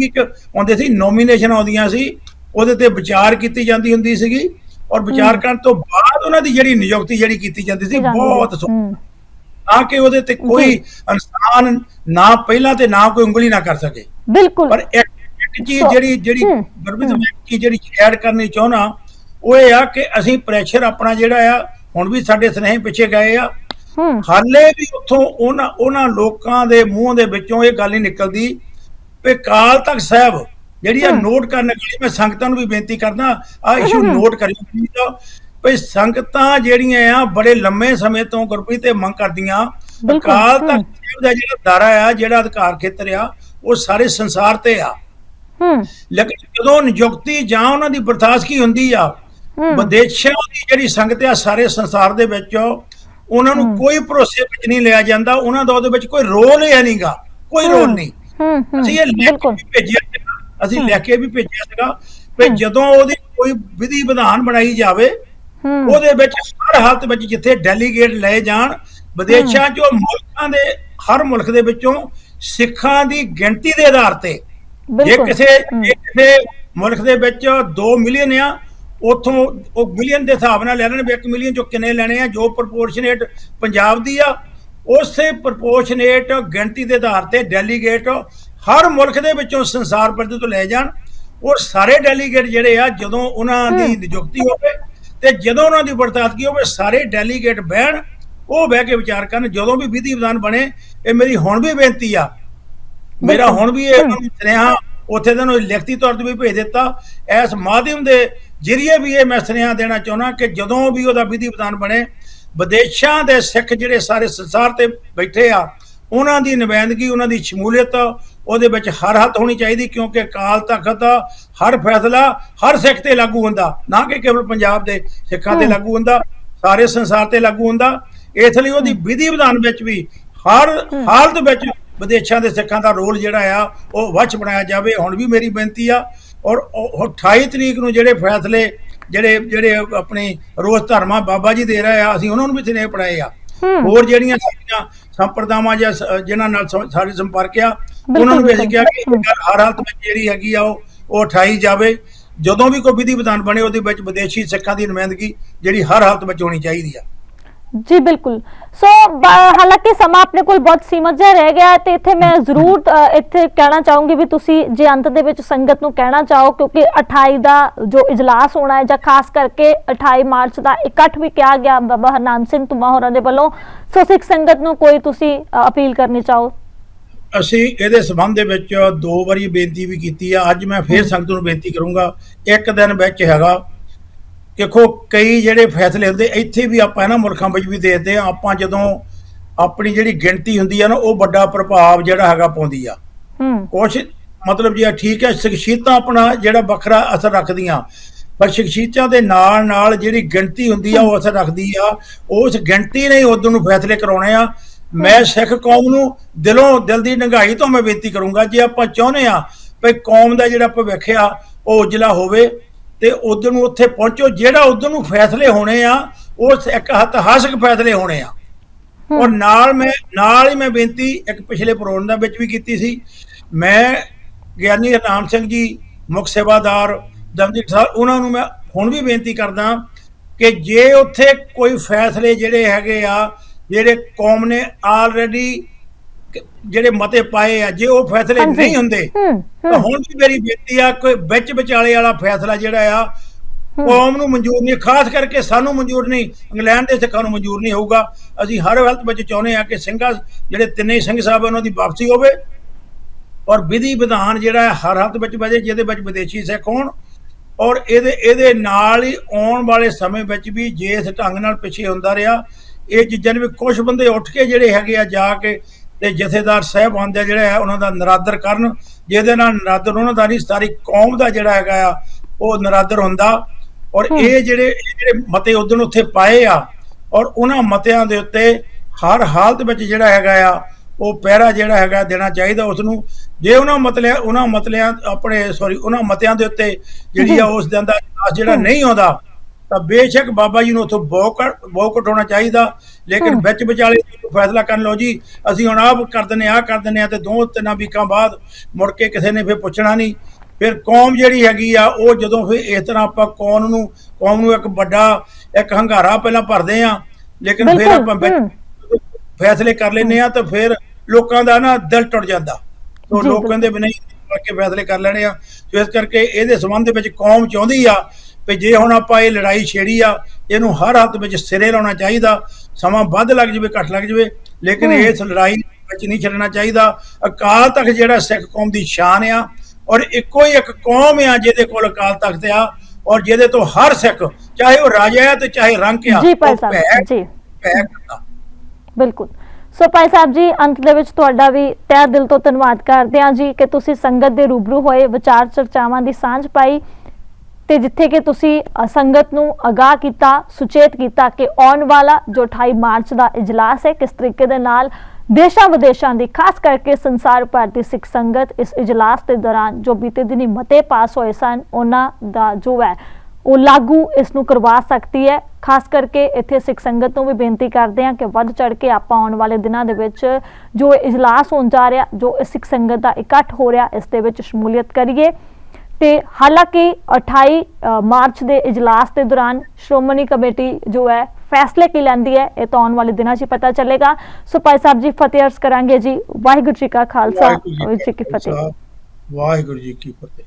ਇੱਕ ਆਉਂਦੇ ਸੀ ਨੋਮੀਨੇਸ਼ਨ ਆਉਂਦੀਆਂ ਸੀ ਉਹਦੇ ਤੇ ਵਿਚਾਰ ਕੀਤੀ ਜਾਂਦੀ ਹੁੰਦੀ ਸੀਗੀ। ਔਰ ਵਿਚਾਰ ਕਰਨ ਤੋਂ ਬਾਅਦ ਉਹਨਾਂ ਦੀ ਜਿਹੜੀ ਨਿਯੁਕਤੀ ਜਿਹੜੀ ਕੀਤੀ ਜਾਂਦੀ ਸੀ ਬਹੁਤ
ਹੂੰ,
ਤਾਂ ਕਿ ਉਹਦੇ ਤੇ ਕੋਈ ਇਨਸਾਨ ਨਾ ਪਹਿਲਾਂ ਤੇ ਨਾ ਕੋਈ ਉਂਗਲੀ ਨਾ ਕਰ ਸਕੇ।
ਬਿਲਕੁਲ।
ਪਰ ਇੱਕ ਚੀਜ਼ ਜਿਹੜੀ ਜਿਹੜੀ
ਹੂੰ,
ਗੁਰਬੀਤ ਮੈਂ ਜਿਹੜੀ ਐਡ ਕਰਨੀ ਚਾਹੁੰਦਾ ਉਹ ਇਹ ਆ ਕਿ ਅਸੀਂ ਪ੍ਰੈਸ਼ਰ ਆਪਣਾ ਜਿਹੜਾ ਆ ਹੁਣ ਵੀ ਸਾਡੇ ਸਨੇਹ ਪਿੱਛੇ ਗਏ ਆ।
ਹੂੰ।
ਹਾਲੇ ਵੀ ਉੱਥੋਂ ਉਹਨਾਂ ਉਹਨਾਂ ਲੋਕਾਂ ਦੇ ਮੂੰਹ ਦੇ ਵਿੱਚੋਂ ਇਹ ਗੱਲ ਨਹੀਂ ਨਿਕਲਦੀ ਵੀ ਕਾਲ ਤੱਕ ਸਾਹਿਬ ਜਿਹੜੀ ਆ। ਨੋਟ ਕਰਨ ਵਾਲੀ ਮੈਂ ਸੰਗਤਾਂ ਨੂੰ ਵੀ ਬੇਨਤੀ ਕਰਦਾ ਆ ਇਸ਼ੂ ਨੋਟ ਕਰਿਓ please। ਵੀ ਸੰਗਤਾਂ ਜਿਹੜੀਆਂ ਆ ਬੜੇ ਲੰਮੇ ਸਮੇਂ ਤੋਂ ਗੁਰਪ੍ਰੀਤ ਤੇ ਮੰਗ ਕਰਦੀਆਂ। ਅਕਾਲ। ਤਖਤ ਦਾ ਜਿਹੜਾ ਦਾਰਾ ਆ ਜਿਹੜਾ ਅਧਿਕਾਰ ਖੇਤਰ ਆ ਉਹ ਸਾਰੇ ਸੰਸਾਰ ਤੇ ਆ।
ਹੂੰ
ਲੇਕਿਨ ਜਦੋਂ ਨਿਯੁਕਤੀ ਜਾਂ ਉਹਨਾਂ ਦੀ ਬਰਦਾਸ਼ਤ ਹੁੰਦੀ ਆ ਵਿਦੇਸ਼ਾਂ ਦੀ ਜਿਹੜੀ ਸੰਗਤ ਆ ਸਾਰੇ ਸੰਸਾਰ ਦੇ ਵਿੱਚ ਉਹਨਾਂ ਨੂੰ ਕੋਈ ਭਰੋਸੇ ਵਿੱਚ ਨਹੀਂ ਲਿਆ ਜਾਂਦਾ। ਉਹਨਾਂ ਦਾ ਉਹਦੇ ਵਿੱਚ ਕੋਈ ਰੋਲ ਹੀ ਨਹੀਂਗਾ ਕੋਈ ਰੋਲ ਨਹੀਂ।
ਹੂੰ ਹੂੰ
ਅਸੀਂ ਇਹ ਲਿਖ ਕੇ ਭੇਜਿਆ ਅਸੀਂ ਲਿਖ ਕੇ ਵੀ ਭੇਜਿਆ ਸੀਗਾ ਵੀ ਜਦੋਂ ਉਹਦੀ ਕੋਈ ਵਿਧੀ ਵਿਧਾਨ ਬਣਾਈ ਜਾਵੇ ਉਹਦੇ ਵਿੱਚ ਹਰ ਹਾਲਤ ਵਿੱਚ ਜਿੱਥੇ ਡੈਲੀਗੇਟ ਲਏ ਜਾਣ ਵਿਦੇਸ਼ਾਂ 'ਚੋਂ ਮੁਲਕਾਂ ਦੇ ਹਰ ਮੁਲਕ ਦੇ ਵਿੱਚੋਂ ਸਿੱਖਾਂ ਦੀ ਗਿਣਤੀ ਦੇ ਆਧਾਰ ਤੇ ਜੇ ਕਿਸੇ ਕਿਸੇ ਮੁਲਕ ਦੇ ਵਿੱਚ 2 ਮਿਲੀਅਨ ਆ ਉਥੋਂ ਉਹ ਮਿਲੀਅਨ ਦੇ ਹਿਸਾਬ ਨਾਲ ਲੈ ਲੈਣ ਵੀ 1 ਮਿਲੀਅਨ ਚੋਂ ਕਿੰਨੇ ਲੈਣੇ ਆ ਜੋ ਪ੍ਰਪੋਰਸ਼ਨੇਟ ਪੰਜਾਬ ਦੀ ਆ ਉਸੇ ਪ੍ਰਪੋਰਸ਼ਨੇਟ ਗਿਣਤੀ ਦੇ ਆਧਾਰ ਤੇ ਡੈਲੀਗੇਟ ਹਰ ਮੁਲਕ ਦੇ ਵਿੱਚੋਂ ਸੰਸਾਰ ਪੱਧਰ ਤੋਂ ਲੈ ਜਾਣ ਉਹ ਸਾਰੇ ਡੈਲੀਗੇਟ ਜਿਹੜੇ ਆ ਜਦੋਂ ਉਹਨਾਂ ਦੀ ਨਿਯੁਕਤੀ ਹੋਵੇ ਤੇ ਜਦੋਂ ਉਹਨਾਂ ਦੀ ਬਰਤਾਦਗੀ ਹੋਵੇ ਸਾਰੇ ਡੈਲੀਗੇਟ ਬਹਿਣ ਉਹ ਬਹਿ ਕੇ ਵਿਚਾਰ ਕਰਨ ਜਦੋਂ ਵੀ ਵਿਧੀ ਵਿਧਾਨ ਬਣੇ ਇਹ ਮੇਰੀ ਹੁਣ ਵੀ ਬੇਨਤੀ ਆ। ਮੇਰਾ ਹੁਣ ਵੀ ਇਹ ਸੁਨੇਹਾ ਉੱਥੇ ਦੇ ਨੂੰ ਲਿਖਤੀ ਤੌਰ ਤੇ ਵੀ ਭੇਜ ਦਿੱਤਾ। ਇਸ ਮਾਧਿਅਮ ਦੇ ਜਰੀਏ ਵੀ ਇਹ ਮੈਂ ਸੁਨੇਹਾ ਦੇਣਾ ਚਾਹੁੰਦਾ ਕਿ ਜਦੋਂ ਵੀ ਉਹਦਾ ਵਿਧੀ ਵਿਧਾਨ ਬਣੇ ਵਿਦੇਸ਼ਾਂ ਦੇ ਸਿੱਖ ਜਿਹੜੇ ਸਾਰੇ ਸੰਸਾਰ ਤੇ ਬੈਠੇ ਆ ਉਹਨਾਂ ਦੀ ਨੁਮਾਇੰਦਗੀ ਉਹਨਾਂ ਦੀ ਸ਼ਮੂਲੀਅਤ ਉਹਦੇ ਵਿੱਚ ਹਰ ਹੱਥ ਹੋਣੀ ਚਾਹੀਦੀ ਕਿਉਂਕਿ ਅਕਾਲ ਤਖਤ ਹਰ ਫੈਸਲਾ ਹਰ ਸਿੱਖ ਤੇ ਲਾਗੂ ਹੁੰਦਾ ਨਾ ਕਿ ਕੇਵਲ ਪੰਜਾਬ ਦੇ ਸਿੱਖਾਂ ਤੇ ਲਾਗੂ ਹੁੰਦਾ ਸਾਰੇ ਸੰਸਾਰ ਤੇ ਲਾਗੂ ਹੁੰਦਾ। ਇਸ ਲਈ ਉਹਦੀ ਵਿਧੀ ਵਿਧਾਨ ਵਿੱਚ ਵੀ ਹਰ ਹਾਲਤ ਵਿੱਚ ਵਿਦੇਸ਼ਾਂ ਦੇ ਸਿੱਖਾਂ ਦਾ ਰੋਲ ਜਿਹੜਾ ਆ ਉਹ ਵੱਚ ਬਣਾਇਆ ਜਾਵੇ। ਹੁਣ ਵੀ ਮੇਰੀ ਬੇਨਤੀ ਆ ਔਰ ਉਹ 28 ਤਰੀਕ ਨੂੰ ਜਿਹੜੇ ਫੈਸਲੇ ਜਿਹੜੇ ਜਿਹੜੇ ਆਪਣੀ ਰੋਜ਼ ਧਰਮਾ ਬਾਬਾ ਜੀ ਦੇ ਰਹੇ ਆ ਅਸੀਂ ਉਹਨਾਂ ਨੂੰ ਵੀ ਸਨੇਹ ਪੜਾਏ ਆ। ਹੋਰ ਜਿਹੜੀਆਂ ਸਾਡੀਆਂ ਸੰਪਰਦਾਵਾਂ ਜਾਂ ਜਿਨ੍ਹਾਂ ਨਾਲ ਸਾਡੇ ਸੰਪਰਕ ਆ ਉਹਨਾਂ ਨੂੰ ਵੀ ਅਸੀਂ ਕਿਹਾ ਕਿ ਹਰ ਹਾਲਤ ਵਿੱਚ ਜਿਹੜੀ ਹੈਗੀ ਆ ਉਹ ਉਹ ਉਠਾਈ ਜਾਵੇ। ਜਦੋਂ ਵੀ ਕੋਈ ਵਿਧੀ ਵਿਧਾਨ ਬਣੇ ਉਹਦੇ ਵਿੱਚ ਵਿਦੇਸ਼ੀ ਸਿੱਖਾਂ ਦੀ ਨੁਮਾਇੰਦਗੀ ਜਿਹੜੀ ਹਰ ਹਾਲਤ ਵਿੱਚ ਹੋਣੀ ਚਾਹੀਦੀ ਆ।
ਜੀ ਬਿਲਕੁਲ। ਸੋ ਹਾਲਾਂਕਿ ਸਮਾਂ ਆਪਣੇ ਕੋਲ ਬਹੁਤ ਸੀਮਤ ਜਿਹਾ ਰਹਿ ਗਿਆ ਤੇ ਇੱਥੇ ਮੈਂ ਜ਼ਰੂਰ ਇੱਥੇ ਕਹਿਣਾ ਚਾਹੂੰਗੀ ਵੀ ਤੁਸੀਂ ਜੇ ਅੰਤ ਦੇ ਵਿੱਚ ਸੰਗਤ ਨੂੰ ਕਹਿਣਾ ਚਾਹੋ, ਕਿਉਂਕਿ 28 ਦਾ ਜੋ ਇਜਲਾਸ ਹੋਣਾ ਹੈ ਜਾਂ ਖਾਸ ਕਰਕੇ 28 ਮਾਰਚ ਦਾ ਇਕੱਠ ਵੀ ਕਿਹਾ ਗਿਆ ਬਾਬਾ ਹਰਨਾਮ ਸਿੰਘ ਤੁਮਾ ਹੋਰਾਂ ਦੇ ਵੱਲੋਂ, ਸੋ ਸਿੱਖ ਸੰਗਤ ਨੂੰ ਕੋਈ ਤੁਸੀਂ ਅਪੀਲ ਕਰਨੀ ਚਾਹੋ?
ਅਸੀਂ ਇਹਦੇ ਸਬੰਧ ਦੇ ਵਿੱਚ ਦੋ ਵਾਰੀ ਬੇਨਤੀ ਵੀ ਕੀਤੀ ਆ। ਅੱਜ ਮੈਂ ਫੇਰ ਸੰਗਤ ਨੂੰ ਬੇਨਤੀ ਕਰੂੰਗਾ, ਇੱਕ ਦਿਨ ਵਿੱਚ ਹੈਗਾ ਦੇਖੋ ਕਈ ਜਿਹੜੇ ਫੈਸਲੇ ਹੁੰਦੇ ਇੱਥੇ ਵੀ ਆਪਾਂ ਇਹਨਾਂ ਮੁਲਕਾਂ ਵਿੱਚ ਵੀ ਦੇਖਦੇ ਆ ਆਪਾਂ ਜਦੋਂ ਆਪਣੀ ਜਿਹੜੀ ਗਿਣਤੀ ਹੁੰਦੀ ਆ ਨਾ ਉਹ ਵੱਡਾ ਪ੍ਰਭਾਵ ਜਿਹੜਾ ਹੈਗਾ ਪਾਉਂਦੀ ਆ।
ਹੂੰ।
ਕੁਛ ਮਤਲਬ ਜੀ ਠੀਕ ਹੈ ਸ਼ਖਸੀਅਤਾਂ ਆਪਣਾ ਜਿਹੜਾ ਵੱਖਰਾ ਅਸਰ ਰੱਖਦੀਆਂ ਪਰ ਸ਼ਖਸੀਅਤਾਂ ਦੇ ਨਾਲ ਨਾਲ ਜਿਹੜੀ ਗਿਣਤੀ ਹੁੰਦੀ ਆ ਉਹ ਅਸਰ ਰੱਖਦੀ ਆ। ਉਸ ਗਿਣਤੀ ਨੇ ਉਦੋਂ ਨੂੰ ਫੈਸਲੇ ਕਰਾਉਣੇ ਆ। ਮੈਂ ਸਿੱਖ ਕੌਮ ਨੂੰ ਦਿਲੋਂ ਦਿਲ ਦੀ ਡੰਗਾਈ ਤੋਂ ਮੈਂ ਬੇਨਤੀ ਕਰੂੰਗਾ ਜੇ ਆਪਾਂ ਚਾਹੁੰਦੇ ਆ ਵੀ ਕੌਮ ਦਾ ਜਿਹੜਾ ਭਵਿੱਖ ਆ ਉਹ ਉਜਲਾ ਹੋਵੇ ਤੇ ਉਦੋਂ ਨੂੰ ਉੱਥੇ ਪਹੁੰਚੋ ਜਿਹੜਾ ਉਦੋਂ ਨੂੰ ਫੈਸਲੇ ਹੋਣੇ ਆ ਉਹ ਇੱਕ ਇਤਿਹਾਸਕ ਫੈਸਲੇ ਹੋਣੇ ਆ। ਔਰ ਨਾਲ ਮੈਂ ਨਾਲ ਹੀ ਮੈਂ ਬੇਨਤੀ ਇੱਕ ਪਿਛਲੇ ਪ੍ਰੋਗਰਾਮ ਦਾ ਵਿੱਚ ਵੀ ਕੀਤੀ ਸੀ। ਮੈਂ ਗਿਆਨੀ ਹਰਨਾਮ ਸਿੰਘ ਜੀ ਮੁੱਖ ਸੇਵਾਦਾਰ ਦਮਜੀਤ ਸਾਹਿਬ ਉਹਨਾਂ ਨੂੰ ਮੈਂ ਹੁਣ ਵੀ ਬੇਨਤੀ ਕਰਦਾ ਕਿ ਜੇ ਉੱਥੇ ਕੋਈ ਫੈਸਲੇ ਜਿਹੜੇ ਹੈਗੇ ਆ ਜਿਹੜੇ ਕੌਮ ਨੇ ਆਲਰੇਡੀ ਜਿਹੜੇ ਮਤੇ ਪਾਏ ਆ ਜੇ ਉਹ ਫੈਸਲੇ। ਨਹੀਂ ਹੁੰਦੇ ਤਾਂ ਹੁਣ ਵੀ ਮੇਰੀ ਬੇਨਤੀ ਆ ਕੋਈ ਵਿੱਚ ਵਿਚਾਲੇ ਵਾਲਾ ਫੈਸਲਾ ਜਿਹੜਾ ਆ ਕੌਮ ਨੂੰ ਮਨਜ਼ੂਰ ਨਹੀਂ ਖਾਸ ਕਰਕੇ ਸਾਨੂੰ ਮਨਜ਼ੂਰ ਨਹੀਂ ਇੰਗਲੈਂਡ ਦੇ ਸਿੱਖਾਂ ਨੂੰ ਮਨਜ਼ੂਰ ਨਹੀਂ ਹੋਊਗਾ। ਅਸੀਂ ਹਰ ਹਾਲਤ ਵਿੱਚ ਚਾਹੁੰਦੇ ਆ ਕਿ ਸਿੰਘਾਂ ਜਿਹੜੇ ਤਿੰਨੇ ਸਿੰਘ ਸਾਹਿਬ ਉਹਨਾਂ ਦੀ ਵਾਪਸੀ ਹੋਵੇ। ਔਰ ਵਿਧੀ ਵਿਧਾਨ ਜਿਹੜਾ ਹੈ ਹਰ ਹਾਲਤ ਵਿੱਚ ਵਜੇ ਜਿਹਦੇ ਵਿੱਚ ਵਿਦੇਸ਼ੀ ਸਿੱਖ ਹੋਣ। ਔਰ ਇਹਦੇ ਇਹਦੇ ਨਾਲ ਹੀ ਆਉਣ ਵਾਲੇ ਸਮੇਂ ਵਿੱਚ ਵੀ ਜੇ ਇਸ ਢੰਗ ਨਾਲ ਪਿੱਛੇ ਹੁੰਦਾ ਰਿਹਾ ਇਹ ਚੀਜ਼ਾਂ ਨੇ ਵੀ ਕੁਝ ਬੰਦੇ ਉੱਠ ਕੇ ਜਿਹੜੇ ਹੈਗੇ ਆ ਜਾ ਕੇ ਤੇ ਜਥੇਦਾਰ ਸਾਹਿਬਾਨ ਦੇ ਜਿਹੜਾ ਹੈ ਉਹਨਾਂ ਦਾ ਨਰਾਦਰ ਕਰਨ ਜਿਹਦੇ ਨਾਲ ਨਰਾਦਰ ਉਹਨਾਂ ਦਾ ਨਹੀਂ ਸਾਰੀ ਕੌਮ ਦਾ ਜਿਹੜਾ ਹੈਗਾ ਆ ਉਹ ਨਰਾਦਰ ਹੁੰਦਾ। ਔਰ ਇਹ ਜਿਹੜੇ ਜਿਹੜੇ ਮਤੇ ਉਦੋਂ ਉੱਥੇ ਪਾਏ ਆ ਔਰ ਉਹਨਾਂ ਮਤਿਆਂ ਦੇ ਉੱਤੇ ਹਰ ਹਾਲਤ ਵਿੱਚ ਜਿਹੜਾ ਹੈਗਾ ਆ ਉਹ ਪਹਿਰਾ ਜਿਹੜਾ ਹੈਗਾ ਦੇਣਾ ਚਾਹੀਦਾ ਉਸ ਨੂੰ ਜੇ ਉਹਨਾਂ ਮਤਲਿਆਂ ਉਹਨਾਂ ਮਤਲਿਆਂ ਆਪਣੇ ਸੌਰੀ ਉਹਨਾਂ ਮਤਿਆਂ ਦੇ ਉੱਤੇ ਜਿਹੜੀ ਆ ਉਸ ਦਿਨ ਦਾ ਜਿਹੜਾ ਨਹੀਂ ਆਉਂਦਾ ਤਾਂ ਬੇਸ਼ੱਕ ਬਾਬਾ ਜੀ ਨੂੰ ਉੱਥੋਂ ਬੋਕਟ ਬੋਕਟ ਹੋਣਾ ਚਾਹੀਦਾ। ਲੇਕਿਨ ਵਿੱਚ ਵਿਚਾਲੇ ਫੈਸਲਾ ਕਰਨ ਲਓ ਜੀ। ਅਸੀਂ ਹੁਣ ਆਹ ਕਰ ਦਿੰਦੇ ਆਹ ਕਰ ਦਿੰਦੇ ਆ ਤੇ ਦੋ ਤਿੰਨ ਵੀਕਾਂ ਬਾਅਦ ਮੁੜ ਕੇ ਕਿਸੇ ਨੇ ਫਿਰ ਪੁੱਛਣਾ ਨਹੀਂ। ਫਿਰ ਕੌਮ ਜਿਹੜੀ ਹੈਗੀ ਆ ਉਹ ਜਦੋਂ ਫਿਰ ਇਸ ਤਰ੍ਹਾਂ ਆਪਾਂ ਕੌਮ ਨੂੰ ਕੌਮ ਨੂੰ ਇੱਕ ਵੱਡਾ ਇੱਕ ਹੰਗਾਰਾ ਪਹਿਲਾਂ ਭਰਦੇ ਆ ਲੇਕਿਨ ਫਿਰ ਆਪਾਂ। ਫੈਸਲੇ ਕਰ ਲੈਨੇ ਆ ਤਾਂ ਫਿਰ ਲੋਕਾਂ ਦਾ ਨਾ ਦਿਲ ਟੁੱਟ ਜਾਂਦਾ। ਸੋ ਲੋਕ। ਕਹਿੰਦੇ ਵੀ ਨਹੀਂ ਕਰਕੇ ਫੈਸਲੇ ਕਰ ਲੈਣੇ ਆ। ਸੋ ਇਸ ਕਰਕੇ ਇਹਦੇ ਸੰਬੰਧ ਦੇ ਵਿੱਚ ਕੌਮ ਚਾਹੁੰਦੀ ਆ ਵੀ ਜੇ ਹੁਣ ਆਪਾਂ ਇਹ ਲੜਾਈ ਛੇੜੀ ਆ ਇਹਨੂੰ ਹਰ ਹੱਥ ਵਿੱਚ ਸਿਰੇ ਲਾਉਣਾ ਚਾਹੀਦਾ ਸਮਾਂ ਵੱਧ ਲੱਗ ਜਵੇ ਘੱਟ ਲੱਗ ਜਵੇ ਲੇਕਿਨ। ਇਸ ਲੜਾਈ ਵਿੱਚ ਨਹੀਂ ਛੱਡਣਾ ਚਾਹੀਦਾ। ਅਕਾਲ ਤਖਤ ਜਿਹੜਾ ਸਿੱਖ ਕੌਮ ਦੀ ਸ਼ਾਨ ਆ ਔਰ ਇੱਕੋ ਹੀ ਇੱਕ ਕੌਮ ਆ ਜਿਹਦੇ ਕੋਲ ਅਕਾਲ ਤਖਤ ਆ ਔਰ ਜਿਹਦੇ ਤੋਂ ਹਰ ਸਿੱਖ ਚਾਹੇ ਉਹ ਰਾਜਾ ਆ ਤੇ ਚਾਹੇ ਰੰਕ ਆ
ਜੀ ਭਾਈ ਸਾਹਿਬ ਬਿਲਕੁਲ। ਸੋ ਭਾਈ ਸਾਹਿਬ ਜੀ ਅੰਤ ਦੇ ਵਿੱਚ ਤੁਹਾਡਾ ਵੀ ਤਹਿ ਦਿਲ ਤੋਂ ਧੰਨਵਾਦ ਕਰਦੇ ਹਾਂ ਜੀ ਕਿ ਤੁਸੀਂ ਸੰਗਤ ਦੇ ਰੂਬਰੂ ਹੋਏ ਵਿਚਾਰ ਚਰਚਾਵਾਂ ਦੀ ਸਾਂਝ ਪਾਈ ਤੇ ਜਿੱਥੇ ਕਿ ਤੁਸੀਂ ਸੰਗਤ ਨੂੰ ਅਗਾਹ ਕੀਤਾ, ਸੁਚੇਤ ਕੀਤਾ ਕਿ ਆਉਣ ਵਾਲਾ ਜੋ 28 ਮਾਰਚ ਦਾ ਇਜਲਾਸ ਹੈ, ਕਿਸ ਤਰੀਕੇ ਦੇ ਨਾਲ ਦੇਸ਼ਾਂ ਵਿਦੇਸ਼ਾਂ ਦੀ, ਖਾਸ ਕਰਕੇ ਸੰਸਾਰ ਭਰ ਦੀ ਸਿੱਖ ਸੰਗਤ ਇਸ ਇਜਲਾਸ ਦੇ ਦੌਰਾਨ ਜੋ ਬੀਤੇ ਦਿਨੀ ਮਤੇ ਪਾਸ ਹੋਏ ਸਨ, ਉਹਨਾਂ ਦਾ ਜੋ ਹੈ, ਉਹ ਲਾਗੂ ਇਸ ਨੂੰ ਕਰਵਾ ਸਕਦੀ ਹੈ। ਖਾਸ ਕਰਕੇ ਇੱਥੇ ਸਿੱਖ ਸੰਗਤ ਨੂੰ ਵੀ ਬੇਨਤੀ ਕਰਦੇ ਹਾਂ ਕਿ ਵੱਧ ਚੜ ਕੇ ਆਪਾਂ ਆਉਣ ਵਾਲੇ ਦਿਨਾਂ ਦੇ ਵਿੱਚ ਜੋ ਇਹ ਇਜਲਾਸ ਹੋਣ ਜਾ ਰਿਹਾ, ਜੋ ਇਹ ਸਿੱਖ ਸੰਗਤ ਦਾ ਇਕੱਠ ਹੋ ਰਿਹਾ, ਇਸ ਦੇ ਵਿੱਚ ਸ਼ਮੂਲੀਅਤ ਕਰੀਏ। ਤੇ ਹਾਲਾਂਕਿ 28 ਅ, ਮਾਰਚ ਦੇ ਇਜਲਾਸ ਦੇ ਦੌਰਾਨ ਸ਼੍ਰੋਮਣੀ ਕਮੇਟੀ ਜੋ ਹੈ ਫੈਸਲੇ ਕੀ ਲੈਂਦੀ ਹੈ ਇਹ ਤਾਂ ਆਉਣ ਵਾਲੇ ਦਿਨਾਂ 'ਚ ਹੀ ਪਤਾ ਚੱਲੇਗਾ। ਸੋ ਭਾਈ ਸਾਹਿਬ ਜੀ ਫਤਿਹ ਅਰਜ਼ ਕਰਾਂਗੇ ਜੀ। ਵਾਹਿਗੁਰੂ ਜੀ ਕਾ ਖਾਲਸਾ ਵਾਹਿਗੁਰੂ ਜੀ ਕੀ ਫਤਿਹ।
ਵਾਹਿਗੁਰੂ ਜੀ ਕੀ ਫਤਿਹ।